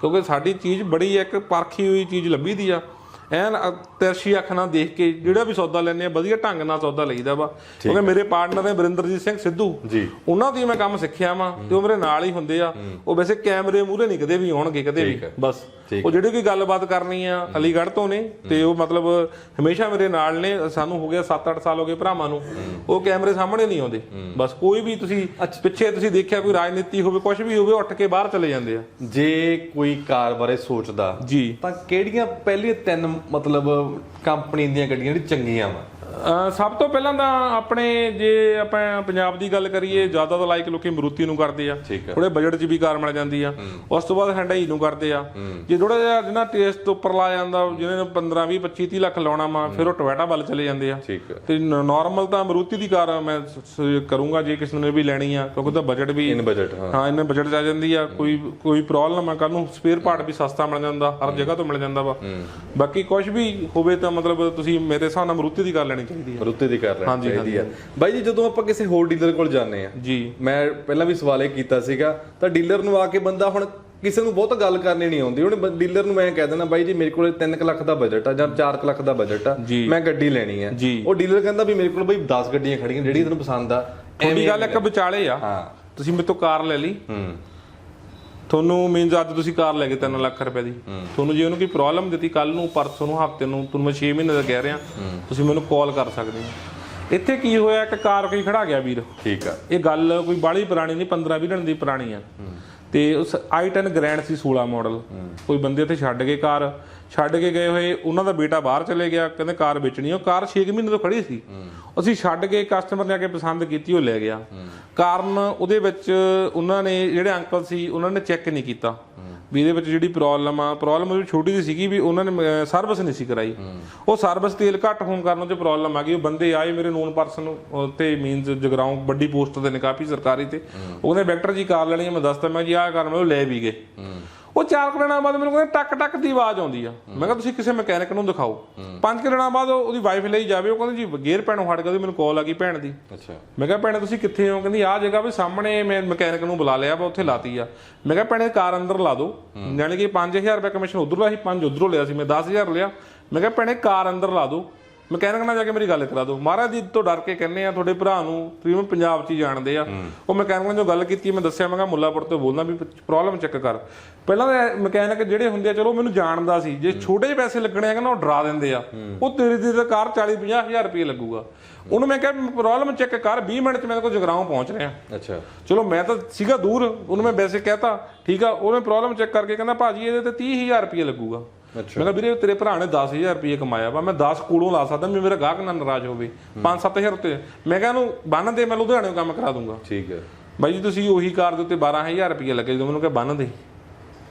Speaker 1: ਕਿਉਂਕਿ ਸਾਡੀ ਚੀਜ਼ ਬੜੀ ਇੱਕ ਪਰਖੀ ਹੋਈ ਚੀਜ਼ ਲੱਭੀ ਦੀ ਆ। ਐਨ ਅ- ਤਿਰਛੀ ਅੱਖ ਨਾਲ ਦੇਖ ਕੇ ਜਿਹੜਾ ਵੀ ਸੌਦਾ ਲੈਣੇ ਆ ਵਧੀਆ ਢੰਗ ਨਾਲ ਸੌਦਾ ਲਈਦਾ ਵਾ। ਕਿਉਂਕਿ ਮੇਰੇ ਪਾਰਟਨਰ ਨੇ ਵਰਿੰਦਰਜੀਤ ਸਿੰਘ ਸਿੱਧੂ
Speaker 2: ਜੀ।
Speaker 1: ਉਹਨਾਂ ਦੀ ਮੈਂ ਕੰਮ ਸਿੱਖਿਆ ਵਾ ਤੇ ਉਹ ਮੇਰੇ ਨਾਲ ਹੀ ਹੁੰਦੇ ਆ। ਉਹ ਵੈਸੇ ਕੈਮਰੇ ਮੂਹਰੇ ਨਹੀਂ ਕਦੇ ਵੀ ਆਉਣਗੇ ਕਦੇ ਵੀ ਬਸ। ਉਹ ਜਿਹੜੀ ਕੋਈ ਗੱਲਬਾਤ ਕਰਨੀ ਆ ਅਲੀਗੜ੍ਹ ਤੋਂ ਨੇ ਤੇ ਉਹ ਮਤਲਬ ਹਮੇਸ਼ਾ ਮੇਰੇ ਨਾਲ ਨੇ। ਸਾਨੂੰ ਹੋ ਗਿਆ 7-8 ਸਾਲ ਹੋ ਗਏ ਭਰਾਵਾਂ ਨੂੰ। ਉਹ ਕੈਮਰੇ ਸਾਹਮਣੇ ਨਹੀਂ ਆਉਂਦੇ। ਬਸ ਕੋਈ ਵੀ ਤੁਸੀਂ ਪਿੱਛੇ ਤੁਸੀਂ ਦੇਖਿਆ ਕੋਈ ਰਾਜਨੀਤੀ ਹੋਵੇ ਕੁਝ ਵੀ ਹੋਵੇ ਉੱਠ ਕੇ ਬਾਹਰ ਚਲੇ ਜਾਂਦੇ ਆ।
Speaker 2: ਜੇ ਕੋਈ ਕਾਰ ਬਾਰੇ ਸੋਚਦਾ
Speaker 1: ਜੀ।
Speaker 2: ਤਾਂ ਕਿਹੜੀਆਂ ਪਹਿਲੀਆਂ ਤਿੰਨ ਮਤਲਬ ਕੰਪਨੀ ਦੀਆਂ ਗੱਡੀਆਂ ਜਿਹੜੀ ਚੰਗੀਆਂ ਵਾ?
Speaker 1: ਸਭ ਤੋਂ ਪਹਿਲਾਂ ਤਾਂ ਆਪਣੇ ਜੇ ਆਪਾਂ ਪੰਜਾਬ ਦੀ ਗੱਲ ਕਰੀਏ ਜ਼ਿਆਦਾ ਤਾਂ ਲਾਈਕ ਲੋਕੀ ਮਰੂਤੀ ਨੂੰ ਕਰਦੇ ਆ। ਥੋੜੇ ਬਜਟ 'ਚ ਵੀ ਕਾਰ ਮਿਲ ਜਾਂਦੀ ਆ। ਉਸ ਤੋਂ ਬਾਅਦ ਹੈਂਡਾਈ ਨੂੰ ਕਰਦੇ ਆ। ਜੇ ਥੋੜਾ ਜਿਹਾ ਜਿਹਨਾਂ ਟੇਸਟ ਤੋਂ ਉੱਪਰ ਲਾ ਜਾਂਦਾ ਜਿਹਨੇ ਨੂੰ 15 20 25 30 ਲੱਖ ਲਾਉਣਾ ਵਾ ਫਿਰ ਉਹ ਟੋਇਟਾ ਵੱਲ ਚਲੇ ਜਾਂਦੇ ਆ। ਤੇ ਨਾਰਮਲ ਤਾਂ ਮਰੂਤੀ ਦੀ ਕਾਰ ਮੈਂ ਕਰੂੰਗਾ ਜੇ ਕਿਸੇ ਨੇ ਵੀ ਲੈਣੀ ਆ ਕਿਉਂਕਿ ਉਹਦਾ ਬਜਟ ਵੀ
Speaker 2: ਇਨ ਬਜਟ ਹਾਂ।
Speaker 1: ਇਹਨੇ ਬਜਟ ਆ ਜਾਂਦੀ ਆ। ਕੋਈ ਕੋਈ ਪ੍ਰੋਬਲਮ ਆ ਕੱਲ ਨੂੰ ਸਪੇਅਰ ਪਾਰਟ ਵੀ ਸਸਤਾ ਮਿਲ ਜਾਂਦਾ ਹਰ ਜਗ੍ਹਾ ਤੋਂ ਮਿਲ ਜਾਂਦਾ ਵਾ। ਬਾਕੀ ਕੁਝ ਵੀ ਹੋਵੇ ਤਾਂ ਮਤਲਬ ਤੁਸੀਂ ਮੇਰੇ ਹਿਸਾਬ ਨਾਲ ਮਰੂਤੀ ਦੀ ਕਾਰ ਲੈਣੀ ਚਾਹੀਦੀ ਆ
Speaker 2: ਰੁੱਤੇ ਦੀ ਕਰ ਲੈਣੀ ਚਾਹੀਦੀ ਆ ਬਾਈ ਜੀ ਜਦੋਂ ਆਪਾਂ ਕਿਸੇ ਹੋਰ ਡੀਲਰ ਕੋਲ ਜਾਂਦੇ ਆ
Speaker 1: ਜੀ।
Speaker 2: ਮੈਂ ਪਹਿਲਾਂ ਵੀ ਸਵਾਲ ਇਹ ਕੀਤਾ ਸੀਗਾ ਤਾਂ ਡੀਲਰ ਨੂੰ ਆ ਕੇ ਬੰਦਾ ਹੁਣ ਕਿਸੇ ਨੂੰ ਬਹੁਤ ਗੱਲ ਕਰਨੀ ਨਹੀਂ ਆਉਂਦੀ। ਉਹਨੇ ਡੀਲਰ ਨੂੰ ਮੈਂ ਕਹਿ ਦੇਣਾ ਬਾਈ ਜੀ ਮੇਰੇ ਕੋਲ 3 ਲੱਖ ਦਾ ਬਜਟ ਆ ਜਾਂ 4 ਲੱਖ ਦਾ ਬਜਟ ਆ। ਮੈਂ ਗੱਡੀ ਲੈਣੀ ਆ। ਉਹ ਡੀਲਰ ਕਹਿੰਦਾ ਵੀ ਮੇਰੇ ਕੋਲ ਬਈ 10 ਗੱਡੀਆਂ ਖੜੀਆਂ ਜਿਹੜੀ ਤੁਹਾਨੂੰ ਪਸੰਦ ਆ
Speaker 1: ਤੁਹਾਡੀ ਗੱਲ ਇੱਕ ਵਿਚਾਲੇ ਆ।
Speaker 2: ਹਾਂ।
Speaker 1: ਤੁਸੀਂ ਮੇਰੇ ਤੋਂ ਕਾਰ ਲੈ ਲਈ।
Speaker 2: ਹੂੰ।
Speaker 1: ਤੁਹਾਨੂੰ ਮੀਨਸ ਅੱਜ ਤੁਸੀਂ ਕਾਰ ਲੈ ਗਏ 3 ਲੱਖ ਰੁਪਏ ਦੀ। ਤੁਹਾਨੂੰ ਜੇ ਉਹਨੂੰ ਕੋਈ ਪ੍ਰੋਬਲਮ ਦਿੱਤੀ ਕੱਲ ਨੂੰ ਪਰਸੋਂ ਨੂੰ ਹਫ਼ਤੇ ਨੂੰ ਤੁਹਾਨੂੰ ਮੈਂ 6 ਮਹੀਨੇ ਦਾ ਕਹਿ ਰਿਹਾ। ਤੁਸੀਂ ਮੈਨੂੰ ਕਾਲ ਕਰ ਸਕਦੇ ਹੋ। ਇੱਥੇ ਕੀ ਹੋਇਆ? ਕਿ ਕਾਰ ਕੋਈ ਖੜਾ ਗਿਆ ਵੀਰ।
Speaker 2: ਠੀਕ ਆ।
Speaker 1: ਇਹ ਗੱਲ ਕੋਈ ਬਾਹਲੀ ਪੁਰਾਣੀ ਨਹੀਂ 15 20 ਦਿਨ ਦੀ ਪੁਰਾਣੀ ਆ। ਤੇ ਉਸ i10 ਗ੍ਰੈਂਡ ਸੀ 16 ਮਾਡਲ ਕੋਈ ਬੰਦੇ ਇੱਥੇ ਛੱਡ ਗਏ ਕਾਰ ਛੱਡ ਕੇ ਗਏ ਹੋਏ ਉਹਨਾਂ ਦਾ ਬੇਟਾ ਬਾਹਰ ਚਲੇ ਗਿਆ ਕਹਿੰਦੇ ਕਾਰ ਵੇਚਣੀ। ਉਹ ਕਾਰ 6 ਮਹੀਨੇ ਤੋਂ ਖੜੀ ਸੀ। ਅਸੀਂ ਛੱਡ ਕੇ ਕਸਟਮਰ ਨੇ ਆ ਕੇ ਪਸੰਦ ਕੀਤੀ ਉਹ ਲੈ ਗਿਆ। ਕਾਰਨ ਉਹਦੇ ਵਿੱਚ ਉਹਨਾਂ ਨੇ ਜਿਹੜੇ ਅੰਕਲ ਸੀ ਉਹਨਾਂ ਨੇ ਚੈੱਕ ਨਹੀਂ ਕੀਤਾ। ਵੀ ਇਹਦੇ ਵਿੱਚ ਜਿਹੜੀ ਪ੍ਰੋਬਲਮ ਆ ਪ੍ਰੋਬਲਮ ਉਹ ਛੋਟੀ ਜਿਹੀ ਸੀਗੀ ਵੀ ਉਹਨਾਂ ਨੇ ਸਰਵਿਸ ਨਹੀਂ ਸੀ ਕਰਾਈ। ਉਹ ਸਰਵਿਸ ਤੇਲ ਘੱਟ ਹੋਣ ਕਾਰਨ ਉਹ 'ਚ ਪ੍ਰੋਬਲਮ ਆ ਗਈ। ਉਹ ਬੰਦੇ ਆਏ ਮੇਰੇ ਨੋਨ ਪਰਸਨ ਤੇ ਮੀਨਸ ਜਗਰਾਉਂ ਵੱਡੀ ਪੋਸਟ ਤੇ ਨੇ ਕਾਫੀ ਸਰਕਾਰੀ ਤੇ। ਉਹ ਕਹਿੰਦੇ ਵੈਕਟਰ ਜੀ ਕਾਰ ਲੈਣੀ ਮੈਂ ਦੱਸਤਾ ਮੈਂ ਜੀ ਆਹ ਕਾਰ ਮੈਂ ਉਹ ਲੈ ਵੀ ਗਏ। ਉਹ ਚਾਰ ਕੁ ਦਿਨਾਂ ਬਾਅਦ ਮੈਨੂੰ ਕਹਿੰਦੇ ਟਕ ਟਕ ਦੀ ਆਵਾਜ਼ ਆਉਂਦੀ ਆ। ਮੈਂ ਕਿਹਾ ਤੁਸੀਂ ਕਿਸੇ ਮਕੈਨਿਕ ਨੂੰ ਦਿਖਾਓ। ਪੰਜ ਕੁ ਦਿਨਾਂ ਬਾਅਦ ਉਹ- ਉਹਦੀ ਵਾਈਫ ਲਈ ਜਾਵੇ ਉਹ ਕਹਿੰਦੇ ਜੀ ਗੇਅਰ ਪੈਣੋਂ ਹਟ ਗਿਆ ਮੈਨੂੰ ਕਾਲ ਆ ਗਈ ਭੈਣ ਦੀ।
Speaker 2: ਅੱਛਾ।
Speaker 1: ਮੈਂ ਕਿਹਾ ਭੈਣੇ ਤੁਸੀਂ ਕਿੱਥੇ ਹੋ? ਕਹਿੰਦੀ ਆਹ ਜਗ੍ਹਾ ਵੀ ਸਾਹਮਣੇ ਮੈਂ ਮਕੈਨਿਕ ਨੂੰ ਬੁਲਾ ਲਿਆ ਵਾ ਉੱਥੇ ਲਾਤੀ ਆ। ਮੈਂ ਕਿਹਾ ਭੈਣੇ ਕਾਰ ਅੰਦਰ ਲਾ ਦਿਓ ਯਾਨੀ ਕਿ 5000 ਰੁਪਏ ਕਮਿਸ਼ਨ ਉਧਰੋਂ ਸੀ 5 ਉਧਰੋਂ ਲਿਆ ਸੀ ਮੈਂ 10000 ਲਿਆ। ਮੈਂ ਕਿਹਾ ਭੈਣੇ ਕਾਰ ਅੰਦਰ ਲਾ ਦਿਓ ਮਕੈਨਿਕ ਨਾਲ ਜਾ ਕੇ ਮੇਰੀ ਗੱਲ ਕਰਾ ਦਿਓ। ਮਹਾਰਾਜ ਜੀ ਤੋਂ ਡਰ ਕੇ ਕਹਿੰਨੇ ਆ ਤੁਹਾਡੇ ਭਰਾ ਨੂੰ ਤਕਰੀਬਨ ਪੰਜਾਬ 'ਚ ਹੀ ਜਾਣਦੇ ਆ। ਉਹ ਮਕੈਨਿਕ ਨਾਲ ਜੋ ਗੱਲ ਕੀਤੀ ਮੈਂ ਦੱਸਿਆ ਮੈਂ ਕਿਹਾ ਮੁੱਲਾਪੁਰ ਤੋਂ ਬੋਲਦਾ ਵੀ ਪ੍ਰੋਬਲਮ ਚੈੱਕ ਕਰ। ਪਹਿਲਾਂ ਮਕੈਨਿਕ ਜਿਹੜੇ ਹੁੰਦੇ ਆ ਚਲੋ ਮੈਨੂੰ ਜਾਣਦਾ ਸੀ। ਜੇ ਛੋਟੇ ਜਿਹੇ ਪੈਸੇ ਲੱਗਣੇ ਆ ਕਹਿੰਦਾ ਉਹ ਡਰਾ ਦਿੰਦੇ ਆ। ਉਹ ਤੇਰੀ ਦੀ ਤਾਂ ਕਾਰ 40 50 ਹਜ਼ਾਰ ਰੁਪਏ ਲੱਗੂਗਾ। ਉਹਨੂੰ ਮੈਂ ਕਿਹਾ ਪ੍ਰੋਬਲਮ ਚੈੱਕ ਕਰ 20 ਮਿੰਟ 'ਚ ਮੇਰੇ ਕੋਲ ਜਗਰਾਉਂ ਪਹੁੰਚ ਰਿਹਾ।
Speaker 2: ਅੱਛਾ।
Speaker 1: ਚਲੋ ਮੈਂ ਤਾਂ ਸੀਗਾ ਦੂਰ ਉਹਨੂੰ ਮੈਂ ਵੈਸੇ ਕਹਿਤਾ ਠੀਕ ਆ ਉਹਨੇ ਪ੍ਰੋਬਲਮ ਚੈੱਕ ਕਰਕੇ ਕਹਿੰਦਾ ਭਾਜੀ ਇਹਦੇ ਤੇ 30000 ਰੁਪਏ ਲੱਗੂਗਾ। ਮੈਂ ਕਿਹਾ ਵੀਰੇ ਤੇਰੇ ਭਰਾ ਨੇ 10000 ਰੁਪਏ ਕਮਾਇਆ ਵਾ ਮੈਂ 10 ਕੋਲੋਂ ਲਾ ਸਕਦਾ ਵੀ ਮੇਰਾ ਗਾਹਕ ਨਾ ਨਾਰਾਜ਼ ਹੋਵੇ। 5-7000 ਉੱਤੇ। ਮੈਂ ਕਿਹਾ ਇਹਨੂੰ ਬੰਨ ਦੇ ਮੈਂ ਲੁਧਿਆਣੇ ਕੰਮ ਕਰਾ ਦੂੰਗਾ।
Speaker 2: ਠੀਕ ਹੈ।
Speaker 1: ਬਾਈ ਜੀ ਤੁਸੀਂ ਉਹੀ ਕਾਰ ਦੇ ਉੱਤੇ 12000 ਰੁਪਏ ਲੱਗੇ ਜਦੋਂ ਮੈਨੂੰ ਕਿਹਾ ਬੰਨ ਦੇ।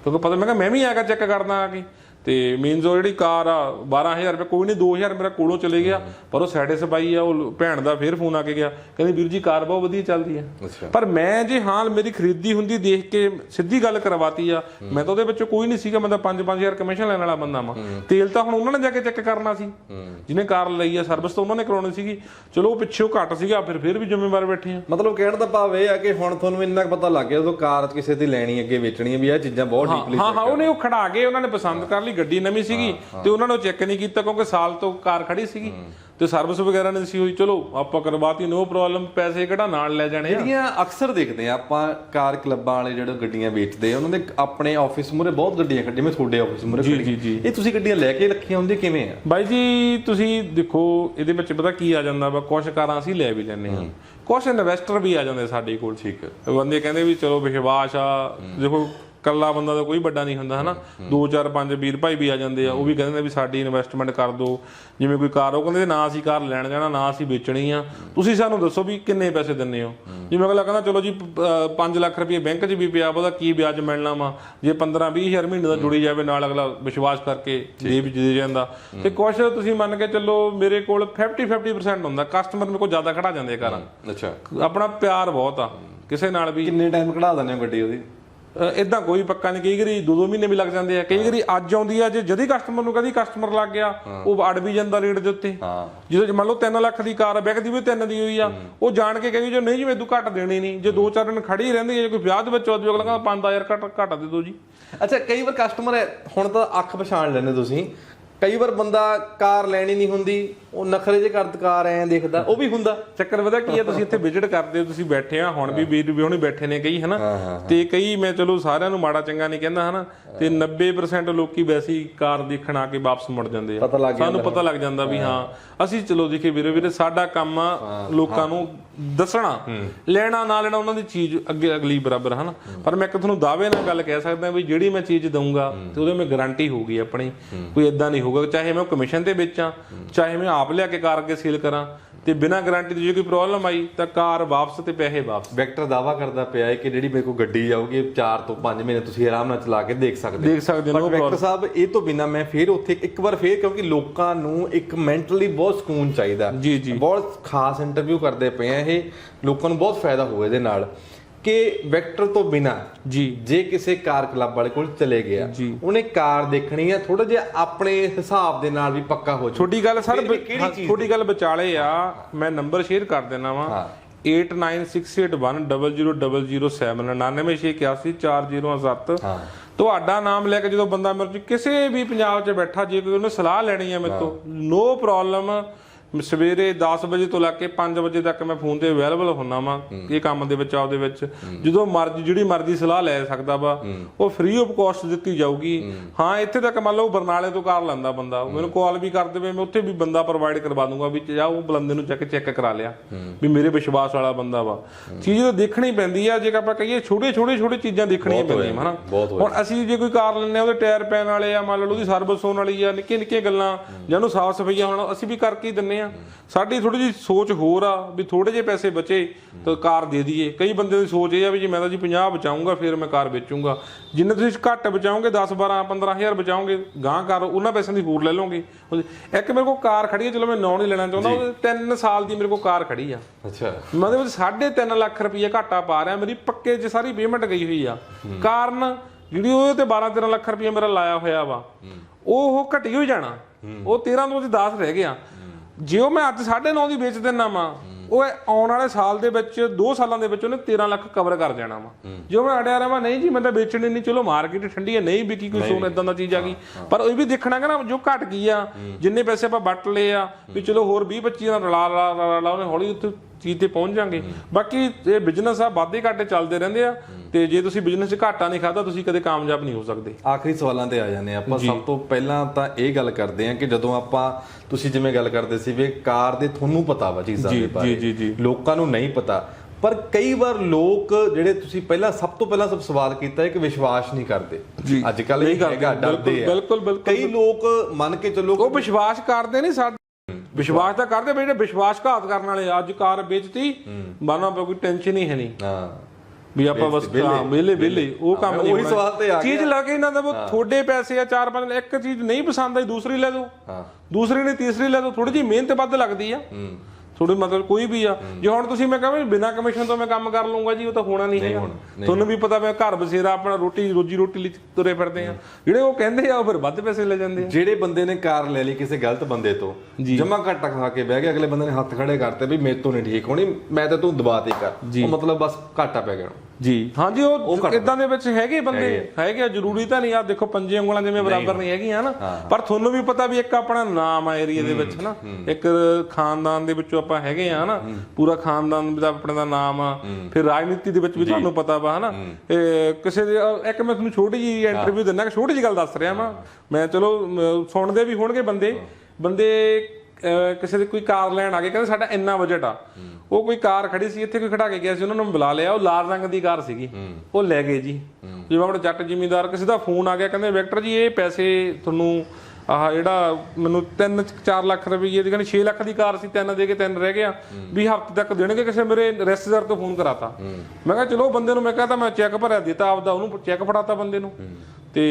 Speaker 1: ਕਿਉਂਕਿ ਪਤਾ ਮੈਂ ਕਿਹਾ ਮੈਂ ਵੀ ਆਗਾ ਚੈੱਕ ਕਰਦਾ ਆ ਕੇ। ਤੇ ਮੀਨਸ ਉਹ ਜਿਹੜੀ ਕਾਰ ਆ 12000 ਰੁਪਏ ਕੋਈ ਨਹੀਂ 2000 ਮੇਰਾ ਕੋਲੋਂ ਚਲੇ ਗਿਆ ਪਰ ਉਹ ਸੈਟੀਸਫਾਈ ਆ ਉਹ ਭੈਣ ਦਾ ਫੇਰ ਫੋਨ ਆ ਕੇ ਗਿਆ। ਕਹਿੰਦੀ ਵੀਰ ਜੀ ਕਾਰ ਬਹੁਤ ਵਧੀਆ ਚੱਲਦੀ ਆ। ਪਰ ਮੈਂ ਜੇ ਹਾਲ ਮੇਰੀ ਖਰੀਦੀ ਹੁੰਦੀ ਦੇਖ ਕੇ ਸਿੱਧੀ ਗੱਲ ਕਰਵਾਤੀ ਆ ਮੈਂ ਤਾਂ ਉਹਦੇ ਵਿੱਚ ਕੋਈ ਨਹੀਂ ਸੀਗਾ ਮੈਂ ਤਾਂ 5-5000 ਕਮਿਸ਼ਨ ਲੈਣ ਵਾਲਾ ਬੰਦਾ ਵਾਂ। ਤੇਲ ਤਾਂ ਹੁਣ ਉਹਨਾਂ ਨੇ ਜਾ ਕੇ ਚੈੱਕ ਕਰਨਾ ਸੀ। ਜਿਹਨੇ ਕਾਰ ਲਈ ਆ ਸਰਵਿਸ ਤਾਂ ਉਹਨਾਂ ਨੇ ਕਰਾਉਣੀ ਸੀਗੀ। ਚਲੋ ਉਹ ਪਿੱਛੋਂ ਘੱਟ ਸੀਗਾ ਫਿਰ ਫਿਰ ਵੀ ਜ਼ਿੰਮੇਵਾਰ ਬੈਠੇ ਆ।
Speaker 2: ਮਤਲਬ ਕਹਿਣ ਦਾ ਭਾਵ ਇਹ ਆ ਕਿ ਹੁਣ ਤੁਹਾਨੂੰ ਇੰਨਾ ਕੁ ਪਤਾ ਲੱਗ ਗਿਆ ਜਦੋਂ ਕਾਰ ਕਿਸੇ ਦੀ ਲੈਣੀ ਅੱਗੇ ਵੇਚਣੀ ਵੀ ਇਹ ਚੀਜ਼ਾਂ ਬਹੁਤ ਡੀਪਲੀ
Speaker 1: ਹਾਂ ਹਾਂ ਉਹਨੇ ਉਹ ਖੜਾ ਕੇ ਉਹਨਾਂ ਨੇ ਪਸੰਦ ਕਰ ਲਈ ਗੱਡੀ ਨਵੀਂ ਸੀਗੀ ਤੇ ਉਹਨਾਂ ਨੇ ਚੈੱਕ ਨਹੀਂ ਕੀਤਾ ਕਿਉਂਕਿ ਸਾਲ ਤੋਂ ਕਾਰ ਖੜੀ ਸੀਗੀ ਤੇ ਸਰਵਿਸ ਵਗੈਰਾ ਨਹੀਂ ਸੀ ਹੋਈ। ਚਲੋ ਆਪਾਂ ਕਰਵਾਤੀ ਨੋ ਪ੍ਰੋਬਲਮ ਪੈਸੇ ਕਿਹੜਾ ਨਾਲ ਲੈ ਜਾਣੇ ਆ?
Speaker 2: ਜਿਹੜੀਆਂ ਅਕਸਰ ਦੇਖਦੇ ਆ ਆਪਾਂ ਕਾਰ ਕਲੱਬਾਂ ਵਾਲੇ ਜਿਹੜੇ ਗੱਡੀਆਂ ਵੇਚਦੇ ਆ ਉਹਨਾਂ ਦੇ ਆਪਣੇ ਆਫਿਸ ਮੂਰੇ ਬਹੁਤ ਗੱਡੀਆਂ ਖੜੀਆਂ ਜਿਵੇਂ ਤੁਹਾਡੇ ਆਫਿਸ ਮੂਰੇ। ਇਹ ਤੁਸੀਂ ਗੱਡੀਆਂ ਲੈ ਕੇ ਰੱਖੀਆਂ ਹੁੰਦੀਆਂ ਕਿਵੇਂ ਆ?
Speaker 1: ਬਾਈ ਜੀ ਤੁਸੀਂ ਦੇਖੋ ਇਹਦੇ ਵਿੱਚ ਪਤਾ ਕੀ ਆ ਜਾਂਦਾ ਵਾ ਕੁਝ ਕਾਰਾਂ ਅਸੀਂ ਲੈ ਵੀ ਲੈਂਦੇ ਹਾਂ। ਕੁਝ ਇਨਵੈਸਟਰ ਵੀ ਆ ਜਾਂਦੇ ਸਾਡੇ ਕੋਲ।
Speaker 2: ਠੀਕ।
Speaker 1: ਬੰਦੇ ਕਹਿੰਦੇ ਵੀ ਚਲੋ ਵਿਸ਼ਵਾਸ ਆ। ਦੇਖੋ ਕੱਲਾ ਬੰਦਾ ਤਾਂ ਕੋਈ ਵੱਡਾ ਨਹੀਂ ਹੁੰਦਾ ਹਨਾ? 2 4 5 ਵੀਰ ਭਾਈ ਵੀ ਆ ਜਾਂਦੇ ਆ ਉਹ ਵੀ ਕਹਿੰਦੇ ਨੇ ਵੀ ਸਾਡੀ ਇਨਵੈਸਟਮੈਂਟ ਕਰ ਦਿਓ। ਜਿਵੇਂ ਕੋਈ ਕਾਰ ਉਹ ਕਹਿੰਦੇ ਨਾ ਅਸੀਂ ਕਾਰ ਲੈਣ ਜਾਣਾ ਨਾ ਅਸੀਂ ਵੇਚਣੀ ਆ। ਤੁਸੀਂ ਸਾਨੂੰ ਦੱਸੋ ਵੀ ਕਿੰਨੇ ਪੈਸੇ ਦਿੰਨੇ ਹੋ? ਜਿਵੇਂ ਅਗਲਾ ਕਹਿੰਦਾ ਚਲੋ ਜੀ 5 ਲੱਖ ਰੁਪਏ ਬੈਂਕ 'ਚ ਵੀ ਪਿਆ ਉਹਦਾ ਕੀ ਵਿਆਜ ਮਿਲਣਾ ਵਾ? ਜੇ 15 20 ਹਜ਼ਾਰ ਮਹੀਨੇ ਦਾ ਜੁੜੀ ਜਾਵੇ ਨਾਲ ਅਗਲਾ ਵਿਸ਼ਵਾਸ ਕਰਕੇ ਦੇ ਵੀ ਦੇ ਜਾਂਦਾ। ਤੇ ਕੁਝ ਤੁਸੀਂ ਮੰਨ ਕੇ ਚੱਲੋ ਮੇਰੇ ਕੋਲ 50 50% ਹੁੰਦਾ ਕਸਟਮਰ ਮੇਰੇ ਕੋਲ ਜ਼ਿਆਦਾ ਖੜਾ ਜਾਂਦੇ ਆ ਕਾਰਾਂ
Speaker 2: ਅੱਛਾ।
Speaker 1: ਆਪਣਾ ਪਿਆਰ ਬਹੁਤ ਆ ਕਿਸੇ ਨਾਲ ਵੀ।
Speaker 2: ਕਿੰਨੇ ਟਾਈਮ ਕਢਾ ਦਿੰਦੇ ਹੋ ਗੱਡੀ ਉਹਦੀ?
Speaker 1: ਇਦਾਂ ਕੋਈ ਪੱਕਾ ਨਹੀਂ। ਕਈ ਵਾਰੀ ਦੋ ਦੋ ਮਹੀਨੇ ਵੀ ਲੱਗ ਜਾਂਦੇ ਆ। ਕਈ ਵਾਰੀ ਅੱਜ ਆਉਂਦੀ ਆ ਜੇ ਜਦੀ ਕਸਟਮਰ ਨੂੰ ਕਦੀ ਕਸਟਮਰ ਲੱਗ ਗਿਆ ਉਹ ਅੜ ਵੀ ਜਾਂਦਾ ਰੇਟ ਦੇ ਉੱਤੇ। ਜਦੋਂ ਮੰਨ ਲਓ 3 ਲੱਖ ਦੀ ਕਾਰ ਵਿਕਦੀ ਵੀ 3 ਦੀ ਹੋਈ ਆ ਉਹ ਜਾਣ ਕੇ ਕਹਿੰਦੀ ਜੋ ਨਹੀਂ ਜਿਵੇਂ ਤੂੰ ਘੱਟ ਦੇਣੀ ਨਹੀਂ। ਜੇ 2-4 ਦਿਨ ਖੜੀ ਰਹਿੰਦੀ ਹੈ ਜੇ ਕੋਈ ਵਿਆਹ ਦੇ ਵਿੱਚ ਆਉਂਦੀ ਅਗਲਾ ਕਹਿੰਦਾ 5000 ਘੱਟ ਘੱਟ ਦੇ ਦਿਓ ਜੀ।
Speaker 2: ਅੱਛਾ ਕਈ ਵਾਰ ਕਸਟਮਰ ਹੁਣ ਤਾਂ ਅੱਖ ਪਛਾਣ ਲੈਂਦੇ ਤੁਸੀਂ। ਕਈ ਵਾਰ ਬੰਦਾ ਕਾਰ ਲੈਣੀ ਨਹੀਂ ਹੁੰਦੀ ਉਹ ਨਖਰੇ ਜੇ ਕਰਦ ਕਾਰ ਐ ਦੇਖਦਾ ਉਹ ਵੀ ਹੁੰਦਾ।
Speaker 1: ਚੱਕਰ ਪਤਾ ਕੀ ਆ ਤੁਸੀਂ ਇੱਥੇ ਵਿਜ਼ਿਟ ਕਰਦੇ ਹੋ ਤੁਸੀਂ ਬੈਠੇ ਆ ਹੁਣ ਵੀ ਵੀਰ ਵੀ ਹੁਣੇ ਬੈਠੇ ਨੇ ਕਈ ਹਨਾ? ਤੇ ਕਈ ਮੈਂ ਚਲੋ ਸਾਰਿਆਂ ਨੂੰ ਮਾੜਾ ਚੰਗਾ ਨਹੀਂ ਕਹਿੰਦਾ ਹਨਾ? ਤੇ 90% ਲੋਕੀ ਵੈਸੇ ਹੀ ਕਾਰ ਦੇਖਣ ਆ ਕੇ ਵਾਪਸ ਮੁੜ ਜਾਂਦੇ ਆ। ਸਾਨੂੰ ਪਤਾ ਲੱਗ ਜਾਂਦਾ ਵੀ ਹਾਂ। ਅਸੀਂ ਚਲੋ ਦੇਖੇ ਵੀਰੇ ਵੀਰੇ ਸਾਡਾ ਕੰਮ ਆ ਲੋਕਾਂ ਨੂੰ ਦੱਸਣਾ। ਲੈਣਾ ਨਾ ਲੈਣਾ ਉਹਨਾਂ ਦੀ ਚੀਜ਼ ਅੱਗੇ ਅਗਲੀ ਬਰਾਬਰ ਹਨਾ? ਪਰ ਮੈਂ ਇੱਕ ਤੁਹਾਨੂੰ ਦਾਅਵੇ ਨਾਲ ਗੱਲ ਕਹਿ ਸਕਦਾ ਵੀ ਜਿਹੜੀ ਮੈਂ ਚੀਜ਼ ਦਊਂਗਾ ਤੇ ਉਹਦੇ ਮੈਂ ਗਾਰੰਟੀ ਹੋਊਗੀ ਆਪਣੀ। ਕੋਈ ਇਦਾਂ ਨਹੀਂ ਹੋਊਗਾ ਚਾਹੇ ਮੈਂ ਕਮਿਸ਼ਨ ਤੇ ਵੇਚਾਂ ਚਾਹੇ ਮੈਂ ਆਪ ਲਿਆ ਕੇ ਕਾਰ ਅੱਗੇ ਸੇਲ ਕਰਾਂ ਤੇ ਬਿਨਾਂ ਗਾਰੰਟੀ ਦੇ ਜੇ ਕੋਈ ਪ੍ਰੋਬਲਮ ਆਈ ਤਾਂ ਕਾਰ ਵਾਪਸ ਤੇ ਪੈਸੇ ਵਾਪਸ।
Speaker 2: ਵੈਕਟਰ ਦਾਵਾ ਕਰਦਾ ਪਿਆ ਹੈ ਕਿ ਜਿਹੜੀ ਮੇਰੇ ਕੋਲ ਗੱਡੀ ਆਊਗੀ 4 ਤੋਂ 5 ਮਹੀਨੇ ਤੁਸੀਂ ਆਰਾਮ ਨਾਲ ਚਲਾ ਕੇ ਦੇਖ ਸਕਦੇ
Speaker 1: ਦੇਖ ਸਕਦੇ ਹੋ,
Speaker 2: ਵੈਕਟਰ ਸਾਹਿਬ ਇਹ ਤੋਂ ਬਿਨਾ ਮੈਂ ਫੇਰ ਉੱਥੇ ਇੱਕ ਵਾਰ ਫੇਰ ਕਿਉਂਕਿ ਲੋਕਾਂ ਨੂੰ ਇੱਕ ਮੈਂਟਲੀ ਬਹੁਤ ਸਕੂਨ ਚਾਹੀਦਾ।
Speaker 1: ਜੀ, ਜੀ।
Speaker 2: ਬਹੁਤ ਖਾਸ ਇੰਟਰਵਿਊ ਕਰਦੇ ਪਏ ਆ ਇਹ ਲੋਕਾਂ ਨੂੰ ਬਹੁਤ ਫਾਇਦਾ ਹੋਵੇ ਇਹਦੇ ਨਾਲ। ਕਿ ਵੈਕਟਰ ਤੋਂ ਬਿਨਾ
Speaker 1: ਜੀ।
Speaker 2: ਜੇ ਕਿਸੇ ਕਾਰ ਕਲੱਬ ਵਾਲੇ ਕੋਲ ਚਲੇ ਗਿਆ। ਉਹਨੇ ਕਾਰ ਦੇਖਣੀ ਆ ਥੋੜਾ ਜਿਹਾ ਆਪਣੇ ਹਿਸਾਬ ਦੇ ਨਾਲ ਵੀ ਪੱਕਾ ਹੋ
Speaker 1: ਛੋਟੀ ਗੱਲ ਸਰ ਛੋਟੀ ਗੱਲ ਵਿਚਾਲੇ ਆ ਮੈਂ ਨੰਬਰ ਸ਼ੇਅਰ ਕਰ ਦੇਣਾ ਵਾ।
Speaker 2: ਹਾਂ।
Speaker 1: 8968100681
Speaker 2: ਹਾਂ।
Speaker 1: ਤੁਹਾਡਾ ਨਾਮ ਲੈ ਕੇ ਜਦੋਂ ਬੰਦਾ ਮੇਰੇ ਕਿਸੇ ਵੀ ਪੰਜਾਬ 'ਚ ਬੈਠਾ ਜੇ ਕੋਈ ਉਹਨੇ ਸਲਾਹ ਲੈਣੀ ਹੈ ਮੇਰੇ ਤੋਂ ਨੋ ਪ੍ਰੋਬਲਮ ਸਵੇਰੇ 10 ਵਜੇ ਤੋਂ ਲੈ ਕੇ 5 ਵਜੇ ਤੱਕ ਮੈਂ ਫੋਨ ਤੇ ਅਵੇਲੇਬਲ ਹੁੰਨਾ ਵਾਂ ਇਹ ਕੰਮ ਦੇ ਵਿੱਚ ਆਪਦੇ ਵਿੱਚ। ਜਦੋਂ ਮਰਜ਼ੀ ਜਿਹੜੀ ਮਰਜ਼ੀ ਸਲਾਹ ਲੈ ਸਕਦਾ ਵਾ ਉਹ ਫ੍ਰੀ ਆਫ ਕਾਸਟ ਦਿੱਤੀ ਜਾਊਗੀ। ਹਾਂ। ਇੱਥੇ ਤੱਕ ਮੰਨ ਲਓ ਬਰਨਾਲੇ ਤੋਂ ਕਾਰ ਲੈਂਦਾ ਬੰਦਾ ਮੈਨੂੰ ਕਾਲ ਵੀ ਕਰ ਦੇਵੇ ਮੈਂ ਉੱਥੇ ਵੀ ਬੰਦਾ ਪ੍ਰੋਵਾਈਡ ਕਰਵਾ ਦੂੰਗਾ ਵੀ ਜਾ ਉਹ ਬਲੰਦੇ ਨੂੰ ਚੈੱਕ ਚੈੱਕ ਕਰਾ ਲਿਆ ਵੀ ਮੇਰੇ ਵਿਸ਼ਵਾਸ ਵਾਲਾ ਬੰਦਾ ਵਾ। ਚੀਜ਼ ਤਾਂ ਦੇਖਣੀ ਪੈਂਦੀ ਆ ਜੇ ਆਪਾਂ ਕਹੀਏ ਛੋਟੇ ਛੋਟੇ ਛੋਟੇ ਚੀਜ਼ਾਂ ਦੇਖਣੀਆਂ ਪੈਂਦੀਆਂ ਹਨਾ। ਹੁਣ ਅਸੀਂ ਜੇ ਕੋਈ ਕਾਰ ਲੈਂਦੇ ਆ ਉਹਦੇ ਟਾਇਰ ਪੈਣ ਵਾਲੇ ਆ ਮੰਨ ਲਓ ਉਹਦੀ ਸਰਵਿਸ ਹੋਣ ਵਾਲੀ ਆ ਨਿੱਕੀਆਂ ਨਿੱਕੀਆਂ ਗੱਲਾਂ ਜਾਂ ਉਹਨੂੰ ਸਾਫ਼ ਸਫਾਈਆਂ ਹੁਣ ਅਸੀਂ ਵੀ ਕਰਕੇ ਹੀ ਦਿੰਨੇ ਆ। ਸਾਡੀ ਥੋੜੀ ਜਿਹੀ ਸੋਚ ਹੋਰ ਆ ਵੀ ਥੋੜੇ ਜਿਹੇ ਪੈਸੇ ਬਚੇ ਤਾਂ ਕਾਰ ਦੇ ਦਈਏ। ਕਈ ਬੰਦੇ ਦੀ ਸੋਚ ਇਹ ਆ ਵੀ ਜੀ ਮੈਂ ਤਾਂ ਜੀ 50 ਬਚਾਉਂਗਾ ਫਿਰ ਮੈਂ ਕਾਰ ਵੇਚੂੰਗਾ। ਜਿੰਨੇ ਤੁਸੀਂ ਘੱਟ ਬਚਾਓਗੇ 10 12 15000 ਬਚਾਓਗੇ ਗਾਂ ਕਾਰ ਉਹਨਾਂ ਪੈਸਿਆਂ ਦੀ ਹੋਰ ਲੈ ਲਓਗੇ। ਇੱਕ ਮੇਰੇ ਕੋਲ ਕਾਰ ਖੜੀ ਹੈ ਚਲੋ ਮੈਂ ਨੌ ਨਹੀਂ ਲੈਣਾ ਚਾਹੁੰਦਾ ਉਹ 3 ਸਾਲ ਦੀ ਮੇਰੇ ਕੋਲ ਕਾਰ ਖੜੀ ਆ।
Speaker 2: ਅੱਛਾ।
Speaker 1: ਮੈਂ ਉਹਦੇ ਵਿੱਚ 3.5 ਲੱਖ ਰੁਪਏ ਘਾਟਾ ਪਾ ਰਿਹਾ ਮੇਰੀ ਪੱਕੇ 'ਚ ਸਾਰੀ ਪੇਮੈਂਟ ਗਈ ਹੋਈ ਆ। ਕਾਰਨ ਜਿਹੜੀ ਉਹ ਤੇ 12 13 ਲੱਖ ਰੁਪਏ ਮੇਰਾ ਲਾਇਆ ਹੋਇਆ ਵਾ ਉਹ ਉਹ ਘਟੀ ਹੋਈ ਜਾਣਾ। ਉਹ 13 ਤੋਂ 10 ਰਹਿ ਗਿਆ ਜੇ ਉਹ ਮੈਂ ਅੱਜ 9.5 ਦੀ ਵੇਚ ਦਿੰਨਾ ਵਾ ਉਹ ਆਉਣ ਵਾਲੇ ਸਾਲ ਦੇ ਵਿੱਚ 2 ਸਾਲਾਂ ਦੇ ਵਿੱਚ ਉਹਨੇ 13 ਲੱਖ ਕਵਰ ਕਰ ਜਾਣਾ ਵਾ। ਜੇ ਮੈਂ ਅੜਿਆ ਰਹਾਂ ਨਹੀਂ ਜੀ ਮੈਂ ਤਾਂ ਵੇਚਣੀ ਨਹੀਂ ਚਲੋ ਮਾਰਕੀਟ ਠੰਡੀ ਹੈ ਨਹੀਂ ਵਿਕੀ ਕੋਈ ਸੋਨ ਇਦਾਂ ਦਾ ਚੀਜ਼ ਆ ਗਈ। ਪਰ ਇਹ ਵੀ ਦੇਖਣਾ ਕਿ ਨਾ ਜੋ ਘਟ ਗਈ ਆ ਜਿੰਨੇ ਪੈਸੇ ਆਪਾਂ ਵੱਟ ਲਏ ਆ ਵੀ ਚਲੋ ਹੋਰ 20 25 ਨਾਲ ਰਲਾ ਰਲਾ ਰਲਾ ਰਲਾ ਉਹਨੇ ਹੌਲੀ ਉੱਥੇ ਚੀਜ਼ ਤੇ ਪਹੁੰਚ ਜਾਾਂਗੇ। ਬਾਕੀ ਇਹ ਬਿਜ਼ਨਸ ਆ ਵਾਧੇ ਘਾਟੇ ਚੱਲਦੇ ਰਹਿੰਦੇ ਆ ਤੇ ਜੇ ਤੁਸੀਂ ਬਿਜ਼ਨਸ 'ਚ ਘਾਟਾ ਨਹੀਂ ਖਾਦਾ ਤੁਸੀਂ ਕਦੇ ਕਾਮਯਾਬ ਨਹੀਂ ਹੋ ਸਕਦੇ।
Speaker 2: ਆਖਰੀ ਸਵਾਲਾਂ ਤੇ ਆ ਜਾਂਦੇ ਹਾਂ ਆਪਾਂ। ਸਭ ਤੋਂ ਪਹਿਲਾਂ ਤਾਂ ਇਹ ਗੱਲ ਕਰਦੇ ਹਾਂ ਕਿ ਜਦੋਂ ਆਪਾਂ ਤੁਸੀਂ ਜਿਵੇਂ ਗੱਲ ਕਰਦੇ ਸੀ ਵੀ ਕਾਰ ਦੇ ਤੁਹਾਨੂੰ ਪਤਾ ਵਾ ਚੀਜ਼ਾਂ ਦੇ ਬਾਰੇ।
Speaker 1: ਜੀ, ਜੀ, ਜੀ।
Speaker 2: ਲੋਕਾਂ ਨੂੰ ਨਹੀਂ ਪਤਾ। ਪਰ ਕਈ ਵਾਰ ਲੋਕ ਜਿਹੜੇ ਤੁਸੀਂ ਪਹਿਲਾਂ ਸਭ ਤੋਂ ਪਹਿਲਾਂ ਸਭ ਸਵਾਲ ਕੀਤਾ ਹੈ ਕਿ ਵਿਸ਼ਵਾਸ ਨਹੀਂ ਕਰਦੇ। ਅੱਜ ਕੱਲ ਇਹ ਹੈਗਾ ਡਰਦੇ ਆ।
Speaker 1: ਬਿਲਕੁਲ, ਬਿਲਕੁਲ।
Speaker 2: ਕਈ ਲੋਕ ਮੰਨ ਕੇ ਚੱਲੋ
Speaker 1: ਉਹ ਵਿਸ਼ਵਾਸ ਕਰਦੇ ਨਹੀਂ ਸਾਡੇ ਵਿਸ਼ਵਾਸ ਤਾਂ ਕਰਦੇ ਬਈ ਜਿਹੜੇ ਵਿਸ਼ਵਾਸਘਾਤ ਕਰਨ ਵਾਲੇ ਆ, ਅੱਜ ਕਾਰ ਵੇਚਤੀ ਮਾਨਾ ਕੋਈ ਟੈਨਸ਼ਨ ਹੀ ਹੈ ਨਹੀਂ।
Speaker 2: ਹਾਂ।
Speaker 1: ਵੀ ਆਪਾਂ ਬਸ
Speaker 2: ਵਿਹਲੇ।
Speaker 1: ਹਾਂ ਵਿਹਲੇ ਵਿਹਲੇ। ਉਹ ਕੰਮ
Speaker 2: ਮੈਂ
Speaker 1: ਨਹੀਂ
Speaker 2: ਉਹੀ
Speaker 1: ਹੋਣਾ।
Speaker 2: ਸਵਾਲ ਤੇ ਆ
Speaker 1: ਚੀਜ਼
Speaker 2: ਗਿਆ।
Speaker 1: ਲਾ ਕੇ ਇਹਨਾਂ ਦਾ ਉਹ ਤੁਹਾਡੇ ਪੈਸੇ ਆ ਚਾਰ ਪੰਜ ਇੱਕ ਚੀਜ਼ ਨਹੀਂ ਪਸੰਦ ਆਈ ਦੂਸਰੀ ਲੈ ਦਿਓ
Speaker 2: ਹਾਂ।
Speaker 1: ਦੂਸਰੀ ਨਹੀਂ ਤੀਸਰੀ ਲੈ ਦਿਓ ਥੋੜੀ ਜਿਹੀ ਮਿਹਨਤ ਵੱਧ ਲੱਗਦੀ ਆ।
Speaker 2: ਹੂੰ।
Speaker 1: ਥੋੜੀ ਮਤਲਬ ਕੋਈ ਵੀ ਆ। ਜੇ ਹੁਣ ਤੁਸੀਂ ਮੈਂ ਕਹਾਂ ਬਿਨਾ ਕਮਿਸ਼ਨ ਤੋਂ ਮੈਂ ਕੰਮ ਕਰ ਲੂੰਗਾ ਜੀ ਉਹ ਤਾਂ ਹੋਣਾ ਨਹੀਂ ਹੈਗਾ। ਤੁਹਾਨੂੰ ਵੀ ਪਤਾ ਮੈਂ ਘਰ ਬਸੇਰਾ ਆਪਣਾ ਰੋਟੀ ਰੋਜੀ ਰੋਟੀ ਲਈ ਤੁਰੇ ਫਿਰਦੇ ਆ। ਜਿਹੜੇ ਉਹ ਕਹਿੰਦੇ ਆ ਉਹ ਫਿਰ ਵੱਧ ਪੈਸੇ ਲੈ ਜਾਂਦੇ ਆ।
Speaker 2: ਜਿਹੜੇ ਬੰਦੇ ਨੇ ਕਾਰ ਲੈ ਲਈ ਕਿਸੇ ਗਲਤ ਬੰਦੇ ਤੋਂ ਜਮਾ ਘੱਟ ਖਾ ਕੇ ਬਹਿ ਗਿਆ ਅਗਲੇ ਬੰਦੇ ਨੇ ਹੱਥ ਖੜੇ ਕਰਤੇ ਵੀ ਮੇਰੇ ਤੋਂ ਨਹੀਂ ਠੀਕ ਹੋਣੀ ਮੈਂ ਤਾਂ ਤੂੰ ਦਬਾਤੇ ਕਰ। ਉਹ ਮਤਲਬ ਬਸ ਘਾਟਾ ਪੈ ਗਿਆ।
Speaker 1: ਜੀ। ਹਾਂਜੀ ਉਹ ਇਦਾਂ ਦੇ ਵਿੱਚ ਹੈਗੇ ਬੰਦੇ। ਹੈਗੇ ਆ, ਜ਼ਰੂਰੀ ਤਾਂ ਨਹੀਂ ਆ ਦੇਖੋ ਪੰਜੇ ਉਂਗਲਾਂ ਜਿਵੇਂ ਬਰਾਬਰ ਨਹੀਂ ਹੈਗੀਆਂ ਨਾ। ਪਰ ਤੁਹਾਨੂੰ ਵੀ ਪਤਾ ਵੀ ਇੱਕ ਆਪਣਾ ਨਾਮ ਆ ਏਰੀਆ ਦੇ ਵਿੱਚ ਹਨਾ। ਇੱਕ ਖਾਨਦਾਨ ਦੇ ਵਿੱਚੋਂ ਆਪਾਂ ਹੈਗੇ ਆ ਹਨਾ। ਪੂਰਾ ਖਾਨਦਾਨ ਦਾ ਆਪਣੇ ਦਾ ਨਾਮ ਆ। ਫਿਰ ਰਾਜਨੀਤੀ ਦੇ ਵਿੱਚ ਵੀ ਤੁਹਾਨੂੰ ਪਤਾ ਵਾ ਹਨਾ। ਇਹ ਕਿਸੇ ਦੇ ਇੱਕ ਮੈਂ ਤੁਹਾਨੂੰ ਛੋਟੀ ਜੀ ਇੰਟਰਵਿਊ ਦਿੰਦਾ ਕਿ ਛੋਟੀ ਜੀ ਗੱਲ ਦੱਸ ਰਿਹਾ ਮੈਂ ਮੈਂ ਚਲੋ ਸੁਣਦੇ ਵੀ ਹੋਣਗੇ ਬੰਦੇ। ਬੰਦੇ ਕਿਸੇ ਦੀ ਕੋਈ ਕਾਰ ਲੈਣ ਆ ਗਏ ਕਹਿੰਦੇ ਸਾਡਾ ਇੰਨਾ ਬਜਟ ਆ। ਉਹ ਕੋਈ ਕਾਰ ਖੜੀ ਸੀ ਇੱਥੇ ਕੋਈ ਖੜਾ ਕੇ ਗਿਆ ਸੀ ਉਹਨਾਂ ਨੂੰ ਬੁਲਾ ਲਿਆ ਉਹ ਲਾਲ ਰੰਗ ਦੀ ਕਾਰ ਸੀਗੀ। ਉਹ ਲੈ ਗਏ ਜੀ। ਜਿਵੇਂ ਆਪਣੇ ਜੱਟ ਜ਼ਿਮੀਂਦਾਰ ਕਿਸੇ ਦਾ ਫੋਨ ਆ ਗਿਆ ਕਹਿੰਦੇ ਵੈਕਟਰ ਜੀ ਇਹ ਪੈਸੇ ਤੁਹਾਨੂੰ ਆਹ ਜਿਹੜਾ ਮੈਨੂੰ 3-4 ਲੱਖ ਰੁਪਏ ਦੀ ਕਹਿੰਦੇ 6 ਲੱਖ ਦੀ ਕਾਰ ਸੀ ਤਿੰਨ ਦੇ ਕੇ ਤਿੰਨ ਰਹਿ ਗਿਆ। ਵੀ ਹਫ਼ਤੇ ਤੱਕ ਦੇਣਗੇ ਕਿਸੇ ਮੇਰੇ ਰਿਸ਼ਤੇਦਾਰ ਤੋਂ ਫੋਨ ਕਰਾਤਾ। ਮੈਂ ਕਿਹਾ ਚਲੋ ਬੰਦੇ ਨੂੰ ਮੈਂ ਕਹਤਾ ਮੈਂ ਚੈੱਕ ਭਰਿਆ ਦਿੱਤਾ ਆਪਦਾ ਉਹਨੂੰ ਚੈੱਕ ਫੜਾਤਾ ਬੰਦੇ ਨੂੰ। ਤੇ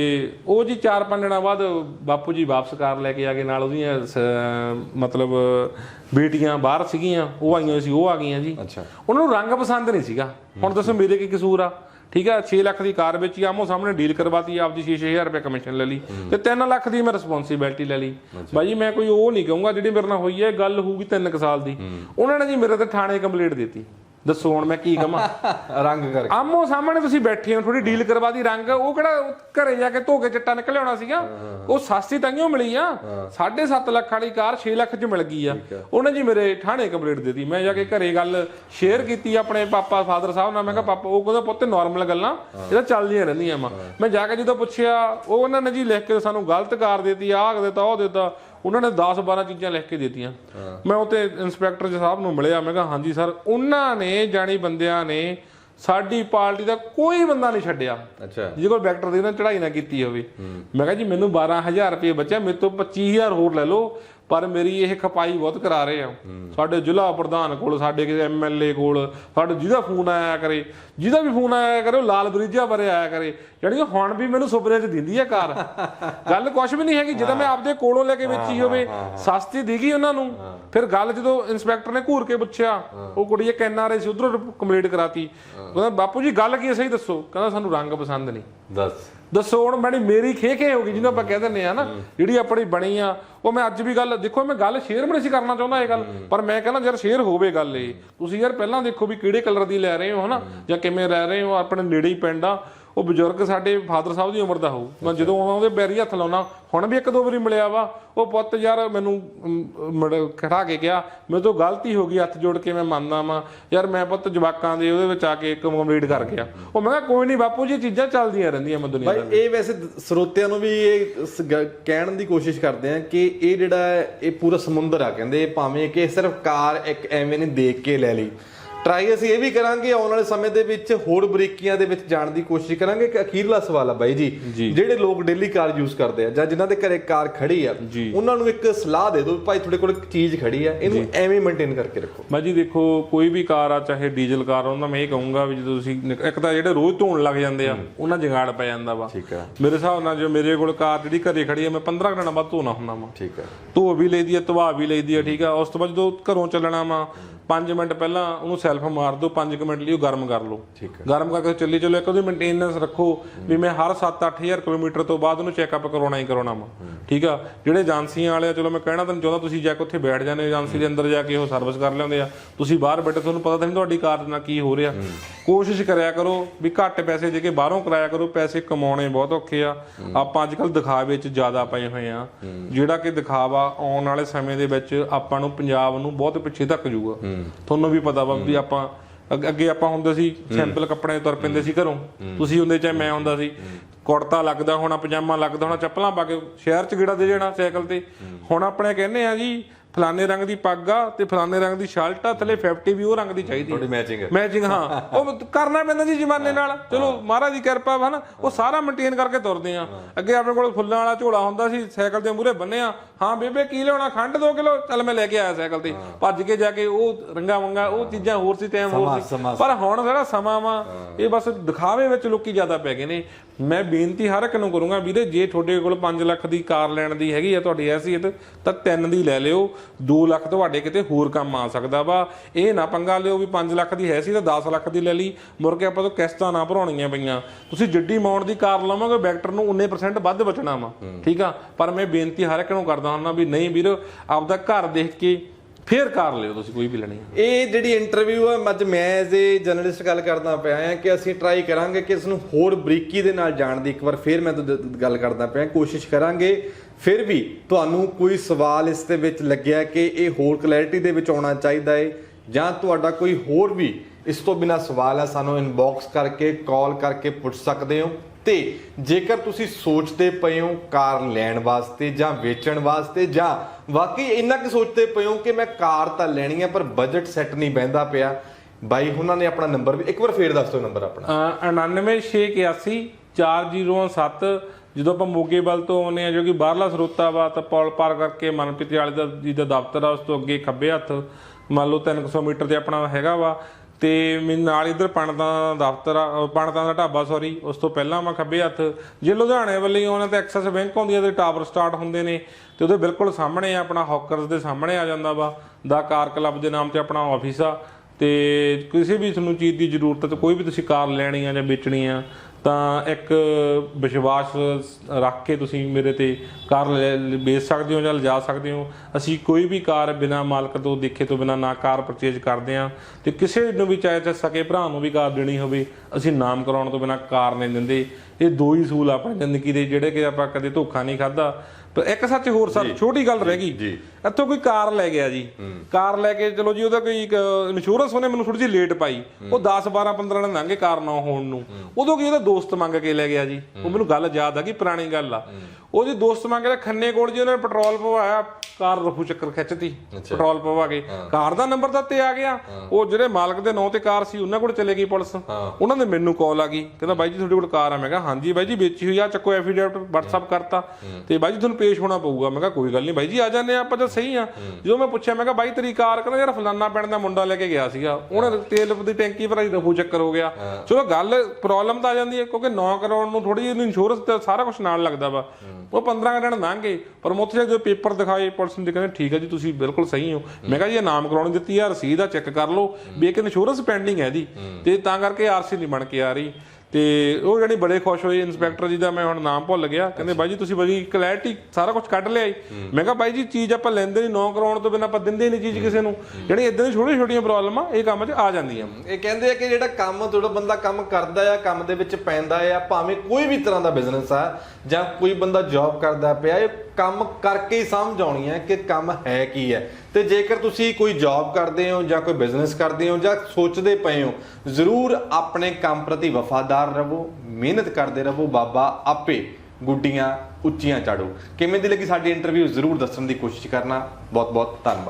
Speaker 1: ਉਹ ਜੀ 4-5 ਦਿਨਾਂ ਬਾਅਦ ਬਾਪੂ ਜੀ ਵਾਪਸ ਕਾਰ ਲੈ ਕੇ ਆ ਗਏ ਨਾਲ ਉਹਦੀਆਂ ਸ- ਮਤਲਬ ਬੇਟੀਆਂ ਬਾਹਰ ਸੀਗੀਆਂ ਉਹ ਆਈਆਂ ਸੀ ਉਹ ਆ ਗਈਆਂ ਜੀ।
Speaker 2: ਅੱਛਾ।
Speaker 1: ਉਹਨਾਂ ਨੂੰ ਰੰਗ ਪਸੰਦ ਨਹੀਂ ਸੀਗਾ। ਹੁਣ ਦੱਸੋ ਮੇਰੇ ਕੀ ਕਸੂਰ ਆ? ਠੀਕ ਆ 6 ਲੱਖ ਦੀ ਕਾਰ ਵਿੱਚ ਆਮੋ ਸਾਹਮਣੇ ਡੀਲ ਕਰਵਾਤੀ ਆਪਦੀ 6-6000 ਰੁਪਏ ਕਮਿਸ਼ਨ ਲੈ ਲਈ ਤੇ 3 ਲੱਖ ਦੀ ਮੈਂ ਰਿਸਪੌਂਸਿਬਿਲਟੀ ਲੈ ਲਈ। ਬਾਈ ਜੀ ਮੈਂ ਕੋਈ ਉਹ ਨਹੀਂ ਕਹੂੰਗਾ ਜਿਹੜੀ ਮੇਰੇ ਨਾਲ ਹੋਈ ਹੈ ਗੱਲ ਹੋਊਗੀ 3 ਕੁ ਸਾਲ ਦੀ। ਉਹਨਾਂ ਨੇ ਜੀ ਮੇਰੇ ਤੇ ਥਾਣੇ ਕੰਪਲੀਟ ਦਿੱਤੀ। ਦੱਸੋ ਹੁਣ ਮੈਂ ਕੀ ਕਹਾਂ
Speaker 2: ਰੰਗ ਕਰਕੇ।
Speaker 1: ਆਮੋ ਸਾਹਮਣੇ ਤੁਸੀਂ ਬੈਠੇ ਹੋ ਥੋੜੀ ਡੀਲ ਕਰਵਾ ਦੀ ਰੰਗ। ਉਹ ਕਿਹੜਾ ਘਰੇ ਜਾ ਕੇ ਧੋ ਕੇ ਚਿੱਟਾ ਨਿਕਲ ਆਉਣਾ ਸੀਗਾ? ਉਹ ਸਸਤੀ ਤਾਂਹੀਓ ਮਿਲੀ ਆ? 7.5 ਲੱਖ ਵਾਲੀ ਕਾਰ 6 ਲੱਖ ਚ ਮਿਲ ਗਈ ਆ। ਉਹਨੇ ਜੀ ਮੇਰੇ ਠਾਣੇ ਕੰਪਲੀਟ ਦਿੱਤੀ। ਮੈਂ ਜਾ ਕੇ ਘਰੇ ਗੱਲ ਸ਼ੇਅਰ ਕੀਤੀ ਆਪਣੇ ਪਾਪਾ ਫਾਦਰ ਸਾਹਿਬ ਨਾਲ। ਮੈਂ ਕਿਹਾ ਪਾਪਾ ਉਹ ਕਹਿੰਦਾ ਪੁੱਤ ਨਾਰਮਲ ਗੱਲਾਂ। ਇਹ ਤਾਂ ਚੱਲਦੀਆਂ ਰਹਿੰਦੀਆਂ ਵਾ। ਮੈਂ ਜਾ ਕੇ ਜਦੋਂ ਪੁੱਛਿਆ ਉਹ ਉਹਨਾਂ ਨੇ ਜੀ ਲਿਖ ਕੇ ਸਾਨੂੰ ਗਲਤ ਕਾਰ ਦਿੱਤੀ ਆਹ ਦਿੱਤਾ ਉਹ ਦਿੱਤਾ। ਉਹਨਾਂ ਨੇ 10 12 ਚੀਜ਼ਾਂ ਲਿਖ ਕੇ ਦਿੱਤੀਆਂ। ਮੈਂ ਉਤੇ ਇੰਸਪੈਕਟਰ ਜੀ ਸਾਹਿਬ ਨੂੰ ਮਿਲਿਆ ਮੈਂ ਕਿਹਾ ਹਾਂਜੀ ਸਰ ਉਹਨਾਂ ਨੇ ਜਾਣੀ ਬੰਦਿਆਂ ਨੇ ਸਾਡੀ ਪਾਰਟੀ ਦਾ ਕੋਈ ਬੰਦਾ ਨਹੀਂ ਛੱਡਿਆ।
Speaker 2: ਅੱਛਾ।
Speaker 1: ਜਿਹਦੇ ਕੋਲ ਵੈਕਟਰ ਦੀ ਉਹਨਾਂ ਚੜਾਈ ਨਾ ਕੀਤੀ ਹੋਵੇ। ਮੈਂ ਕਿਹਾ ਜੀ ਮੈਨੂੰ 12000 ਰੁਪਏ ਬਚਿਆ ਮੇਰੇ ਤੋਂ 25000 ਹੋਰ ਲੈ ਲਓ। ਪਰ ਮੇਰੀ ਇਹ ਖਪਾਈ ਬਹੁਤ ਕਰਾ ਰਹੇ ਆ। ਸਾਡੇ ਜ਼ਿਲ੍ਹਾ ਪ੍ਰਧਾਨ ਕੋਲ ਸਾਡੇ ਕਿਸੇ ਐਮਐਲਏ ਕੋਲ ਸਾਡੇ ਜਿਹਦਾ ਫੋਨ ਆਇਆ ਕਰੇ ਜਿਹਦਾ ਵੀ ਫੋਨ ਆਇਆ ਕਰੇ ਉਹ ਲਾਲ ਬਰੀਜਾ ਬਾਰੇ ਆਇਆ ਕਰੇ। ਜਿਹੜੀ ਹੁਣ ਵੀ ਮੈਨੂੰ ਸੁਪਨੇ 'ਚ ਦਿੰਦੀ ਹੈ ਕਾਰ। ਗੱਲ ਕੁਛ ਵੀ ਨਹੀਂ ਹੈਗੀ ਜਦੋਂ ਮੈਂ ਆਪਦੇ ਕੋਲੋਂ ਲੈ ਕੇ ਵੇਚੀ ਹੋਵੇ ਸਸਤੀ ਦੀਗੀ ਉਹਨਾਂ ਨੂੰ। ਫਿਰ ਗੱਲ ਜਦੋਂ ਇਨਸਪੈਕਟਰ ਨੇ ਘੂਰ ਕੇ ਪੁੱਛਿਆ ਉਹ ਕੁੜੀ ਇੱਕ ਐਨਆਰਆਈ ਸੀ ਉਧਰੋਂ ਕੰਪਲੀਟ ਕਰਾਤੀ। ਕਹਿੰਦਾ ਬਾਪੂ ਜੀ ਗੱਲ ਕੀ ਹੈ? ਸਹੀ ਦੱਸੋ। ਕਹਿੰਦਾ ਸਾਨੂੰ ਰੰਗ ਪਸੰਦ ਨਹੀਂ।
Speaker 2: ਦੱਸ।
Speaker 1: ਦੱਸੋ ਹੁਣ ਮੈਡੀ ਮੇਰੀ ਖੇ ਖੇ ਹੋ ਗਈ ਜਿਹਨੂੰ ਆਪਾਂ ਕਹਿ ਦਿੰਦੇ ਆ ਨਾ ਜਿਹੜੀ ਆਪਣੀ ਬਣੀ ਆ ਉਹ ਮੈਂ ਅੱਜ ਵੀ ਗੱਲ ਦੇਖੋ ਮੈਂ ਗੱਲ ਸ਼ੇਅਰ ਵੀ ਨਹੀਂ ਸੀ ਕਰਨਾ ਚਾਹੁੰਦਾ ਇਹ ਗੱਲ ਪਰ ਮੈਂ ਕਹਿੰਦਾ ਯਾਰ ਸ਼ੇਅਰ ਹੋਵੇ ਗੱਲ ਇਹ। ਤੁਸੀਂ ਯਾਰ ਪਹਿਲਾਂ ਦੇਖੋ ਵੀ ਕਿਹੜੇ ਕਲਰ ਦੀ ਲੈ ਰਹੇ ਹੋ ਹਨਾ? ਜਾਂ ਕਿਵੇਂ ਰਹਿ ਰਹੇ ਹੋ ਆਪਣੇ ਨੇੜੇ ਹੀ ਪਿੰਡ ਆ। ਉਹ ਬਜ਼ੁਰਗ ਸਾਡੇ ਫਾਦਰ ਸਾਹਿਬ ਦੀ ਉਮਰ ਦਾ ਹੋਊ। ਮੈਂ ਜਦੋਂ ਉਹਦੇ ਬੈਰੀ ਹੱਥ ਲਾਉਣਾ ਹੁਣ ਵੀ ਇੱਕ ਦੋ ਵਾਰੀ ਮਿਲਿਆ ਵਾ। ਉਹ ਪੁੱਤ ਯਾਰ ਮੈਨੂੰ ਖੜਾ ਕੇ ਗਿਆ ਮੇਰੇ ਤੋਂ ਗਲਤੀ ਹੋ ਗਈ ਹੱਥ ਜੋੜ ਕੇ ਮੈਂ ਮੰਨਦਾ ਵਾਂ। ਯਾਰ ਮੈਂ ਪੁੱਤ ਜਵਾਕਾਂ ਦੇ ਉਹਦੇ ਵਿੱਚ ਆ ਕੇ ਕੰਪਲੀਟ ਕਰ ਗਿਆ। ਉਹ ਮੈਂ ਕਿਹਾ ਕੋਈ ਨਹੀਂ ਬਾਪੂ ਜੀ ਚੀਜ਼ਾਂ ਚੱਲਦੀਆਂ ਰਹਿੰਦੀਆਂ ਮੈਂ ਦੁਨੀਆ
Speaker 2: ਭਾਈ ਇਹ ਵੈਸੇ ਦ- ਸਰੋਤਿਆਂ ਨੂੰ ਵੀ ਇਹ ਕਹਿਣ ਦੀ ਕੋਸ਼ਿਸ਼ ਕਰਦੇ ਆ ਕਿ ਇਹ ਜਿਹੜਾ ਇਹ ਪੂਰਾ ਸਮੁੰਦਰ ਆ ਕਹਿੰਦੇ ਭਾਵੇਂ ਕਿ ਸਿਰਫ ਕਾਰ ਇੱਕ ਐਵੇਂ ਨਹੀਂ ਦੇਖ ਕੇ ਲੈ ਲਈ। ਟਰਾਈ ਅਸੀਂ ਇਹ ਵੀ ਕਰਾਂਗੇ ਆਉਣ ਵਾਲੇ ਸਮੇਂ ਦੇ ਵਿੱਚ ਹੋਰ ਬਰੀਕੀਆਂ ਦੇ ਵਿੱਚ ਜਾਣ ਦੀ ਕੋਸ਼ਿਸ਼ ਕਰਾਂਗੇ। ਇੱਕ ਅਖੀਰਲਾ ਸਵਾਲ ਆ ਬਾਈ ਜੀ। ਜਿਹੜੇ ਲੋਕ ਡੇਲੀ ਕਾਰ ਯੂਜ਼ ਕਰਦੇ ਆ ਜਾਂ ਜਿਨ੍ਹਾਂ ਦੇ ਘਰੇ ਕਾਰ ਖੜੀ ਆ। ਉਹਨਾਂ ਨੂੰ ਇੱਕ ਸਲਾਹ ਦੇ ਦਿਓ ਭਾਈ ਤੁਹਾਡੇ ਕੋਲ ਇੱਕ ਚੀਜ਼ ਖੜੀ ਆ ਇਹਨੂੰ ਐਵੇਂ ਮੇਨਟੇਨ ਕਰਕੇ ਰੱਖੋ।
Speaker 1: ਮੈਂ ਜੀ ਦੇਖੋ ਕੋਈ ਵੀ ਕਾਰ ਆ ਚਾਹੇ ਡੀਜ਼ਲ ਕਾਰ ਉਹਨਾਂ ਮੈਂ ਇਹ ਕਹੂੰਗਾ ਵੀ ਜਦੋਂ ਤੁਸੀਂ ਇੱਕ ਤਾਂ ਜਿਹੜੇ ਰੋਜ਼ ਧੋਣ ਲੱਗ ਜਾਂਦੇ ਆ ਉਹਨਾਂ ਜੰਗਾੜ ਪੈ ਜਾਂਦਾ ਵਾ।
Speaker 2: ਠੀਕ ਆ।
Speaker 1: ਮੇਰੇ ਹਿਸਾਬ ਨਾਲ ਜੋ ਮੇਰੇ ਕੋਲ ਕਾਰ ਜਿਹੜੀ ਘਰੇ ਖੜੀ ਆ ਮੈਂ 15 ਘੰਟਾ ਬਾਅਦ ਧੋਣਾ ਹੁੰਦਾ ਵਾ।
Speaker 2: ਠੀਕ ਆ।
Speaker 1: ਧੋ ਵੀ ਲਈਦੀ ਆ ਧਵਾ ਵੀ ਲਈਦੀ ਆ ਠੀਕ ਆ। ਉਸ ਤੋਂ ਬਾਅਦ ਜਦੋਂ ਘਰੋਂ ਚੱਲਣਾ ਵਾ 5 ਮਿੰਟ ਪਹਿਲਾਂ ਉਹਨੂੰ ਸੈਲਫ ਮਾਰ ਦਿਓ 5 ਮਿੰਟ ਲਈ ਉਹ ਗਰਮ ਕਰ ਲਓ।
Speaker 2: ਠੀਕ
Speaker 1: ਗਰਮ ਕਰਕੇ ਚੱਲੀ ਚਲੋ ਇੱਕ ਉਹਦੀ ਮੇਨਟੇਨੈਂਸ ਰੱਖੋ ਵੀ ਮੈਂ ਹਰ 7-8000 ਕਿਲੋਮੀਟਰ ਤੋਂ ਬਾਅਦ ਉਹਨੂੰ ਚੈੱਕਅਪ ਕਰਾਉਣਾ ਹੀ ਕਰਾਉਣਾ ਵਾ। ਠੀਕ ਆ? ਜਿਹੜੇ ਏਜੰਸੀਆਂ ਵਾਲੇ ਚਲੋ ਮੈਂ ਕਹਿਣਾ ਤਾਂ ਨਹੀਂ ਚਾਹੁੰਦਾ ਤੁਸੀਂ ਜਾ ਕੇ ਉੱਥੇ ਬੈਠ ਜਾਂਦੇ ਹੋ ਏਜੰਸੀ ਦੇ ਅੰਦਰ ਜਾ ਕੇ ਉਹ ਸਰਵਿਸ ਕਰ ਲੈਂਦੇ ਆ। ਤੁਸੀਂ ਬਾਹਰ ਬੈਠੇ ਤੁਹਾਨੂੰ ਪਤਾ ਤਾਂ ਨਹੀਂ ਤੁਹਾਡੀ ਕਾਰ ਨਾਲ ਕੀ ਹੋ ਰਿਹਾ। ਕੋਸ਼ਿਸ਼ ਕਰਿਆ ਕਰੋ ਵੀ ਘੱਟ ਪੈਸੇ ਦੇ ਕੇ ਬਾਹਰੋਂ ਕਰਾਇਆ ਕਰੋ ਪੈਸੇ ਕਮਾਉਣੇ ਬਹੁਤ ਔਖੇ ਆ। ਆਪਾਂ ਅੱਜ ਕੱਲ ਦਿਖਾਵੇ 'ਚ ਜ਼ਿਆਦਾ ਪਏ ਹੋਏ ਆ। ਜਿਹੜਾ ਕਿ ਦਿਖਾਵਾ ਆਉਣ ਵਾਲੇ ਸਮੇਂ ਦੇ ਵਿੱਚ ਆਪਾਂ ਨੂੰ ਪੰਜਾਬ ਨੂੰ ਬਹੁਤ ਪਿੱਛੇ ਧੱਕ ਜੂਗਾ। ਤੁਹਾਨੂੰ ਵੀ ਪਤਾ ਵਾ ਵੀ ਆਪਾਂ ਅੱਗੇ- ਆਪਾਂ ਹੁੰਦੇ ਸੀ ਸਿੰਪਲ ਕੱਪੜੇ ਤੁਰ ਪੈਂਦੇ ਸੀ ਘਰੋਂ। ਤੁਸੀਂ ਹੁੰਦੇ ਚਾਹੇ ਮੈਂ ਹੁੰਦਾ ਸੀ। ਕੁੜਤਾ ਲੱਗਦਾ ਹੋਣਾ ਪਜਾਮਾ ਲੱਗਦਾ ਹੋਣਾ ਚੱਪਲਾਂ ਪਾ ਕੇ ਸ਼ਹਿਰ 'ਚ ਗੇੜਾ ਦੇ ਜਾਣਾ ਸਾਈਕਲ ਤੇ। ਹੁਣ ਆਪਣੇ ਕਹਿੰਦੇ ਆ ਜੀ ਫਲਾਣੇ ਰੰਗ ਦੀ ਪੱਗ ਆ ਤੇ ਫਲਾਣੇ ਰੰਗ ਦੀ ਸ਼ਰਟ ਆ ਥੱਲੇ 50 ਵੀ ਉਹ ਰੰਗ ਦੀ ਚਾਹੀਦੀ
Speaker 2: ਤੁਹਾਡੀ ਮੈਚਿੰਗ ਹੈ
Speaker 1: ਮੈਚਿੰਗ ਹਾਂ। ਉਹ ਕਰਨਾ ਪੈਂਦਾ ਜੀ ਜਮਾਨੇ ਨਾਲ। ਚਲੋ ਮਹਾਰਾਜ ਦੀ ਕਿਰਪਾ ਵਾ ਨਾ ਉਹ ਸਾਰਾ ਮੇਨਟੇਨ ਕਰਕੇ ਤੁਰਦੇ ਆ। ਅੱਗੇ ਆਪਣੇ ਕੋਲ ਫੁੱਲਾਂ ਵਾਲਾ ਝੋਲਾ ਹੁੰਦਾ ਸੀ ਸਾਈਕਲ ਦੇ ਮੂਹਰੇ ਬੰਨਿਆ ਹਾਂ ਬੇਬੇ ਕੀ ਲਿਆਉਣਾ? ਖੰਡ 2 ਕਿਲੋ? ਚੱਲ ਮੈਂ ਲੈ ਕੇ ਆਇਆ ਸਾਈਕਲ ਤੇ। ਭੱਜ ਕੇ ਜਾ ਕੇ ਉਹ ਰੰਗਾ ਵੰਗਾ ਉਹ ਚੀਜ਼ਾਂ ਹੋਰ ਸੀ ਟਾਈਮ ਹੋਰ ਸੀ। ਪਰ ਹੁਣ ਜਿਹੜਾ ਸਮਾਂ ਵਾ ਇਹ ਬਸ ਦਿਖਾਵੇ ਵਿੱਚ ਲੋਕੀ ਜ਼ਿਆਦਾ ਪੈ ਗਏ ਨੇ। ਮੈਂ ਬੇਨਤੀ ਹਰ ਇੱਕ ਨੂੰ ਕਰੂੰਗਾ ਵੀਰੇ ਜੇ ਤੁਹਾਡੇ ਕੋਲ 5 ਲੱਖ ਦੀ ਕਾਰ ਲੈਣ ਦੀ ਹੈਗੀ ਆ ਤੁਹਾਡੀ ਹੈਸੀਅਤ ਤਾਂ 3 ਦੀ ਲੈ ਲਿਓ। 2 ਲੱਖ ਤੁਹਾਡੇ ਕਿਤੇ ਹੋਰ ਕੰਮ ਆ ਸਕਦਾ ਵਾ। ਇਹ ਨਾ ਪੰਗਾ ਲਿਓ ਵੀ 5 ਲੱਖ ਦੀ ਹੈ ਸੀ ਤਾਂ 10 ਲੱਖ ਦੀ ਲੈ ਲਈ। ਮੁੜ ਕੇ ਆਪਾਂ ਤੋਂ ਕਿਸ਼ਤਾਂ ਨਾ ਭਰਾਉਣੀਆਂ ਪਈਆਂ। ਤੁਸੀਂ ਜਿੱਡੀ ਅਮਾਉਂਟ ਦੀ ਕਾਰ ਲਵਾਂਗੇ ਵੈਕਟਰ ਨੂੰ 19% ਵੱਧ ਬਚਣਾ ਵਾ। ਠੀਕ ਆ? ਪਰ ਮੈਂ ਬੇਨਤੀ ਹਰ ਇੱਕ ਨੂੰ ਕਰਦਾ ਹੁੰਦਾ ਵੀ ਨਹੀਂ ਵੀਰ ਆਪਦਾ ਘਰ ਦੇਖ ਕੇ ਫੇਰ ਕਰ ਲਿਓ ਤੁਸੀਂ, ਕੋਈ ਵੀ ਲੈਣੀ ਆ।
Speaker 2: ਇਹ ਜਿਹੜੀ ਇੰਟਰਵਿਊ ਆ ਅੱਜ ਮੈਂ ਐਜ਼ ਏ ਜਰਨਲਿਸਟ ਗੱਲ ਕਰਦਾ ਪਿਆ ਆ ਕਿ ਅਸੀਂ ਟਰਾਈ ਕਰਾਂਗੇ ਕਿ ਇਸ ਨੂੰ ਹੋਰ ਬਰੀਕੀ ਦੇ ਨਾਲ ਜਾਣ ਦੀ। ਇੱਕ ਵਾਰ ਫੇਰ ਮੈਂ ਤੁਹਾਡੇ ਗੱਲ ਕਰਦਾ ਪਿਆ, ਕੋਸ਼ਿਸ਼ ਕਰਾਂਗੇ। ਫਿਰ ਵੀ ਤੁਹਾਨੂੰ ਕੋਈ ਸਵਾਲ ਇਸ ਦੇ ਵਿੱਚ ਲੱਗਿਆ ਕਿ ਇਹ ਹੋਰ ਕਲੈਰਿਟੀ ਦੇ ਵਿੱਚ ਆਉਣਾ ਚਾਹੀਦਾ ਹੈ ਜਾਂ ਤੁਹਾਡਾ ਕੋਈ ਹੋਰ ਵੀ ਇਸ ਤੋਂ ਬਿਨਾ ਸਵਾਲ ਹੈ ਸਾਨੂੰ ਇਨਬਾਕਸ ਕਰਕੇ ਕਾਲ ਕਰਕੇ ਪੁੱਛ ਸਕਦੇ ਹੋ। ਤੇ ਜੇਕਰ ਤੁਸੀਂ ਸੋਚਦੇ ਪਏ ਹੋ ਕਾਰ ਲੈਣ ਵਾਸਤੇ ਜਾਂ ਵੇਚਣ ਵਾਸਤੇ ਜਾਂ ਵਾਕਈ ਇੰਨਾ ਕਿ ਸੋਚਦੇ ਪਏ ਹੋ ਕਿ ਮੈਂ ਕਾਰ ਤਾਂ ਲੈਣੀ ਹੈ ਪਰ ਬਜਟ ਸੈੱਟ ਨਹੀਂ ਬਹਿੰਦਾ ਪਿਆ, ਬਾਈ ਉਹਨਾਂ ਨੇ ਆਪਣਾ ਨੰਬਰ ਵੀ, ਇੱਕ ਵਾਰ ਫੇਰ ਦੱਸ ਦਿਓ ਨੰਬਰ ਆਪਣਾ।
Speaker 1: ਅਹ 99681 4007 ਜਦੋਂ ਆਪਾਂ ਮੋਗੇ ਵੱਲ ਤੋਂ ਆਉਂਦੇ ਆ ਜੋ ਕਿ ਬਾਹਰਲਾ ਸਰੋਤਾ ਵਾ, ਤਾਂ ਪੌਲ ਪਾਰ ਕਰਕੇ ਮਨਪ੍ਰੀਤ ਵਾਲੇ ਦਾ ਜੀ ਦਾ ਦਫ਼ਤਰ ਆ, ਉਸ ਤੋਂ ਅੱਗੇ ਖੱਬੇ ਹੱਥ, ਮੰਨ ਲਓ 300 ਮੀਟਰ ਤੇ ਆਪਣਾ ਹੈਗਾ ਵਾ। ਤੇ ਮੇਰੇ ਨਾਲ ਇਧਰ ਪਣਤਾਂ ਦਾ ਦਫ਼ਤਰ ਆ, ਅਹ ਦਾ ਢਾਬਾ ਸੌਰੀ ਉਸ ਤੋਂ ਪਹਿਲਾਂ ਮੈਂ ਖੱਬੇ ਹੱਥ, ਜੇ ਲੁਧਿਆਣੇ ਵੱਲੇ ਆਉਣਾ ਤੇ ਐਕਸਿਸ ਬੈਂਕ ਆਉਂਦੀ ਹੈ ਤੇ ਟਾਵਰ ਸਟਾਰਟ ਹੁੰਦੇ ਨੇ, ਤੇ ਉਹਦੇ ਬਿਲਕੁਲ ਸਾਹਮਣੇ ਆ, ਆਪਣਾ ਹੌਕਰਸ ਦੇ ਸਾਹਮਣੇ ਆ ਜਾਂਦਾ ਵਾ, ਦਾ ਕਾਰ ਕਲੱਬ ਦੇ ਨਾਮ ਤੇ ਆਪਣਾ ਆਫਿਸ ਆ, ਤੇ ਕਿਸੇ ਵੀ ਤੁਹਾਨੂੰ ਚੀਜ਼ ਦੀ ਜ਼ਰੂਰਤ, ਤੇ ਕੋਈ ਵੀ ਤੁਸੀਂ ਕਾਰ ਲੈਣੀ ਆ ਜਾਂ ਵੇਚਣੀ ਆ ਤਾਂ ਇੱਕ ਵਿਸ਼ਵਾਸ ਰੱਖ ਕੇ ਤੁਸੀਂ ਮੇਰੇ ਤੇ ਕਾਰ ਵੇਚ ਸਕਦੇ ਹੋ ਜਾਂ ਲਿਜਾ ਸਕਦੇ ਹੋ। ਅਸੀਂ ਕੋਈ ਵੀ ਕਾਰ ਬਿਨਾ ਮਾਲਕ ਤੋਂ ਦੇਖੇ ਤੋਂ ਬਿਨਾ ਨਾ ਕਾਰ ਪਰਚੇਜ ਕਰਦੇ ਆ ਤੇ ਕਿਸੇ ਨੂੰ ਵੀ ਚਾਹੇ ਚਾਹੇ ਸਕੇ ਭਰਾ ਨੂੰ ਵੀ ਕਾਰ ਦੇਣੀ ਹੋਵੇ ਅਸੀਂ ਨਾਮ ਕਰਾਉਣ ਤੋਂ ਬਿਨਾ ਕਾਰ ਨਹੀਂ ਦਿੰਦੇ। ਇਹ ਦੋ ਹੀ ਸੂਲ ਆਪਣੀ ਜ਼ਿੰਦਗੀ ਦੇ ਜਿਹੜੇ ਕਿ ਆਪਾਂ ਕਦੇ ਧੋਖਾ ਨਹੀਂ ਖਾਦਾ ਪਰ ਇੱਕ ਸੱਚ ਹੋਰ ਸਰ ਛੋਟੀ ਗੱਲ ਰਹਿ ਗਈ।
Speaker 2: ਜੀ।
Speaker 1: ਇੱਥੋਂ ਕੋਈ ਕਾਰ ਲੈ ਗਿਆ ਜੀ। ਕਾਰ ਲੈ ਕੇ ਚਲੋ ਜੀ ਉਹਦਾ ਕੋਈ ਇੰਸ਼ੋਰੈਂਸ ਉਹਨੇ ਮੈਨੂੰ ਥੋੜੀ ਜਿਹੀ ਲੇਟ ਪਾਈ। ਉਹ 10 12 15 ਦਿਨ ਲੰਘੇ ਕਾਰ ਨਾ ਹੋਣ ਨੂੰ। ਉਦੋਂ ਕੀ ਉਹਦਾ ਦੋਸਤ ਮੰਗ ਕੇ ਲੈ ਗਿਆ ਜੀ। ਉਹ ਮੈਨੂੰ ਗੱਲ ਯਾਦ ਆ ਗਈ ਪੁਰਾਣੀ ਗੱਲ ਆ। ਉਹਦੇ ਦੋਸਤ ਮੰਗ ਕੇ ਖੰਨੇ ਕੋਲ ਜੀ ਉਹਨੇ ਪੈਟਰੋਲ ਪਵਾਇਆ ਕਾਰ ਰਫੂ ਚੱਕਰ ਖਿੱਚਤੀ ਪੈਟਰੋਲ ਪਵਾ ਕੇ। ਕਾਰ ਦਾ ਨੰਬਰ ਤਾਂ ਤੇ ਆ ਗਿਆ। ਉਹ ਜਿਹੜੇ ਮਾਲਕ ਦੇ ਨਾਂ ਤੇ ਕਾਰ ਸੀ ਉਹਨਾਂ ਕੋਲ ਚਲੇ ਗਈ ਪੁਲਿਸ। ਉਹਨਾਂ ਨੇ ਮੈਨੂੰ ਕਾਲ ਆ ਗਈ। ਕਹਿੰਦਾ ਬਾਈ ਜੀ ਤੁਹਾਡੇ ਕੋਲ ਕਾਰ ਆ। ਮੈਂ ਕਿਹਾ ਹਾਂਜੀ ਬਾਈ ਜੀ ਵੇਚੀ ਹੋਈ ਆ ਚੱਕੋ ਐਫੀਡੇਵਿਟ WhatsApp ਕਰਤਾ। ਤੇ ਬਾਈ ਜੀ ਤੁਹਾਨੂੰ ਪੇਸ਼ ਹੋਣਾ ਪਊਗਾ। ਮੈਂ ਕਿਹਾ ਕੋਈ ਗੱਲ ਨਹੀਂ ਬਾਈ ਜੀ ਆ ਜਾਂਦੇ ਆ ਆਪਾਂ ਜਦ ਸਹੀ ਆ। ਜਦੋਂ ਮੈਂ ਪੁੱਛਿਆ ਮੈਂ ਕਿਹਾ ਬਾਈ ਤੇਰੀ ਕਾਰ ਕਹਿੰਦਾ ਯਾਰ ਫਲਾਨਾ ਪਿੰਡ ਦਾ ਮੁੰਡਾ ਲੈ ਕੇ ਗਿਆ ਸੀਗਾ। ਉਹਨੇ ਤੇਲ ਦੀ ਟੈਂਕੀ ਭਰਾਈ ਰਫੂ ਚੱਕਰ ਹੋ ਗਿਆ। ਚਲੋ ਗੱਲ ਪ੍ਰੋਬਲਮ ਤਾਂ ਆ ਜਾਂਦੀ ਹੈ ਕਿਉਂਕਿ 9 ਕਰੋੜ ਨੂੰ ਥੋੜੀ ਜਿਹੀ ਇੰਸ਼ੋਰੈਂਸ ਤੇ ਸਾਰਾ ਕੁਝ ਨਾਲ ਲੱਗਦਾ ਵਾ। ਉਹ 15 ਕੁ ਦਿਨ ਲੰਘ ਪਰ ਮੈਂ ਉੱਥੇ ਜਦੋਂ ਪੇਪਰ ਦਿਖਾਏ ਪੁਲਿਸ ਨੇ ਕਹਿੰਦੇ ਠੀਕ ਹੈ ਜੀ ਤੁਸੀਂ ਬਿਲਕੁਲ ਸਹੀ ਹੋ। ਮੈਂ ਕਿਹਾ ਜੀ ਇਹ ਨਾਮ ਕਰਾਉਣ ਦਿੱਤੀ ਆ ਰਸੀਦ ਆ ਚੈੱਕ ਕਰ ਲਓ ਵੀ ਇੱਕ ਇੰਸ਼ੋਰੈਂਸ ਪੈਂਡਿੰਗ ਹੈ ਇਹਦੀ। ਤੇ ਤਾਂ ਕਰਕੇ ਆਰਸੀ ਨਹੀਂ ਬਣ ਕੇ ਆ ਰਹੀ। ਤੇ ਉਹ ਜਿਹੜੀ ਬੜੇ ਖੁਸ਼ ਹੋਏ ਇਨਸਪੈਕਟਰ ਜੀ ਦਾ ਮੈਂ ਹੁਣ ਨਾਮ ਭੁੱਲ ਗਿਆ। ਕਹਿੰਦੇ ਬਾਈ ਜੀ ਤੁਸੀਂ ਬੜੀ ਕਲੈਰਿਟੀ ਸਾਰਾ ਕੁਝ ਕੱਢ ਲਿਆ ਜੀ ਮੈਂ ਕਿਹਾ ਬਾਈ ਜੀ ਚੀਜ਼ ਆਪਾਂ ਲੈਂਦੇ ਨਹੀਂ 9 ਕਰਾਉਣ ਤੋਂ ਬਿਨਾਂ ਆਪਾਂ ਦਿੰਦੇ ਨਹੀਂ ਚੀਜ਼ ਕਿਸੇ ਨੂੰ। ਜਿਹੜੀ ਇਦਾਂ ਦੀ ਛੋਟੀਆਂ ਛੋਟੀਆਂ ਪ੍ਰੋਬਲਮਾਂ ਇਹ ਕੰਮ 'ਚ ਆ ਜਾਂਦੀਆਂ।
Speaker 2: ਇਹ ਕਹਿੰਦੇ ਆ ਕਿ ਜਿਹੜਾ ਕੰਮ ਜਿਹੜਾ ਬੰਦਾ ਕੰਮ ਕਰਦਾ ਆ ਕੰਮ ਦੇ ਵਿੱਚ ਪੈਂਦਾ ਆ ਭਾਵੇਂ ਕੋਈ ਵੀ ਤਰ੍ਹਾਂ ਦਾ ਬਿਜ਼ਨਸ ਆ ਜਾਂ ਕੋਈ ਬੰਦਾ ਜੌਬ ਕਰਦਾ ਪਿਆ ਇਹ ਕੰਮ ਕਰਕੇ ਹੀ ਸਮਝ ਆਉਣੀ ਹੈ ਕਿ ਕੰਮ ਹੈ ਕੀ ਹੈ ਤੇ ਜੇਕਰ ਤੁਸੀਂ ਕੋਈ ਜੌਬ ਕਰਦੇ ਹੋ ਜਾਂ ਕੋਈ ਬਿਜ਼ਨਸ ਕਰਦੇ ਹੋ ਜਾਂ ਸੋਚਦੇ ਪਏ ਹੋ, ਜ਼ਰੂਰ ਆਪਣੇ ਕੰਮ ਪ੍ਰਤੀ ਵਫਾਦਾਰ ਰਹੋ, ਮਿਹਨਤ ਕਰਦੇ ਰਹੋ, ਬਾਬਾ ਆਪੇ ਗੁੱਡੀਆਂ ਉੱਚੀਆਂ ਚਾੜੋ। ਕਿਵੇਂ ਦੀ ਲੱਗੀ ਸਾਡੀ ਇੰਟਰਵਿਊ ਜ਼ਰੂਰ ਦੱਸਣ ਦੀ ਕੋਸ਼ਿਸ਼ ਕਰਨਾ। ਬਹੁਤ ਬਹੁਤ ਧੰਨਵਾਦ।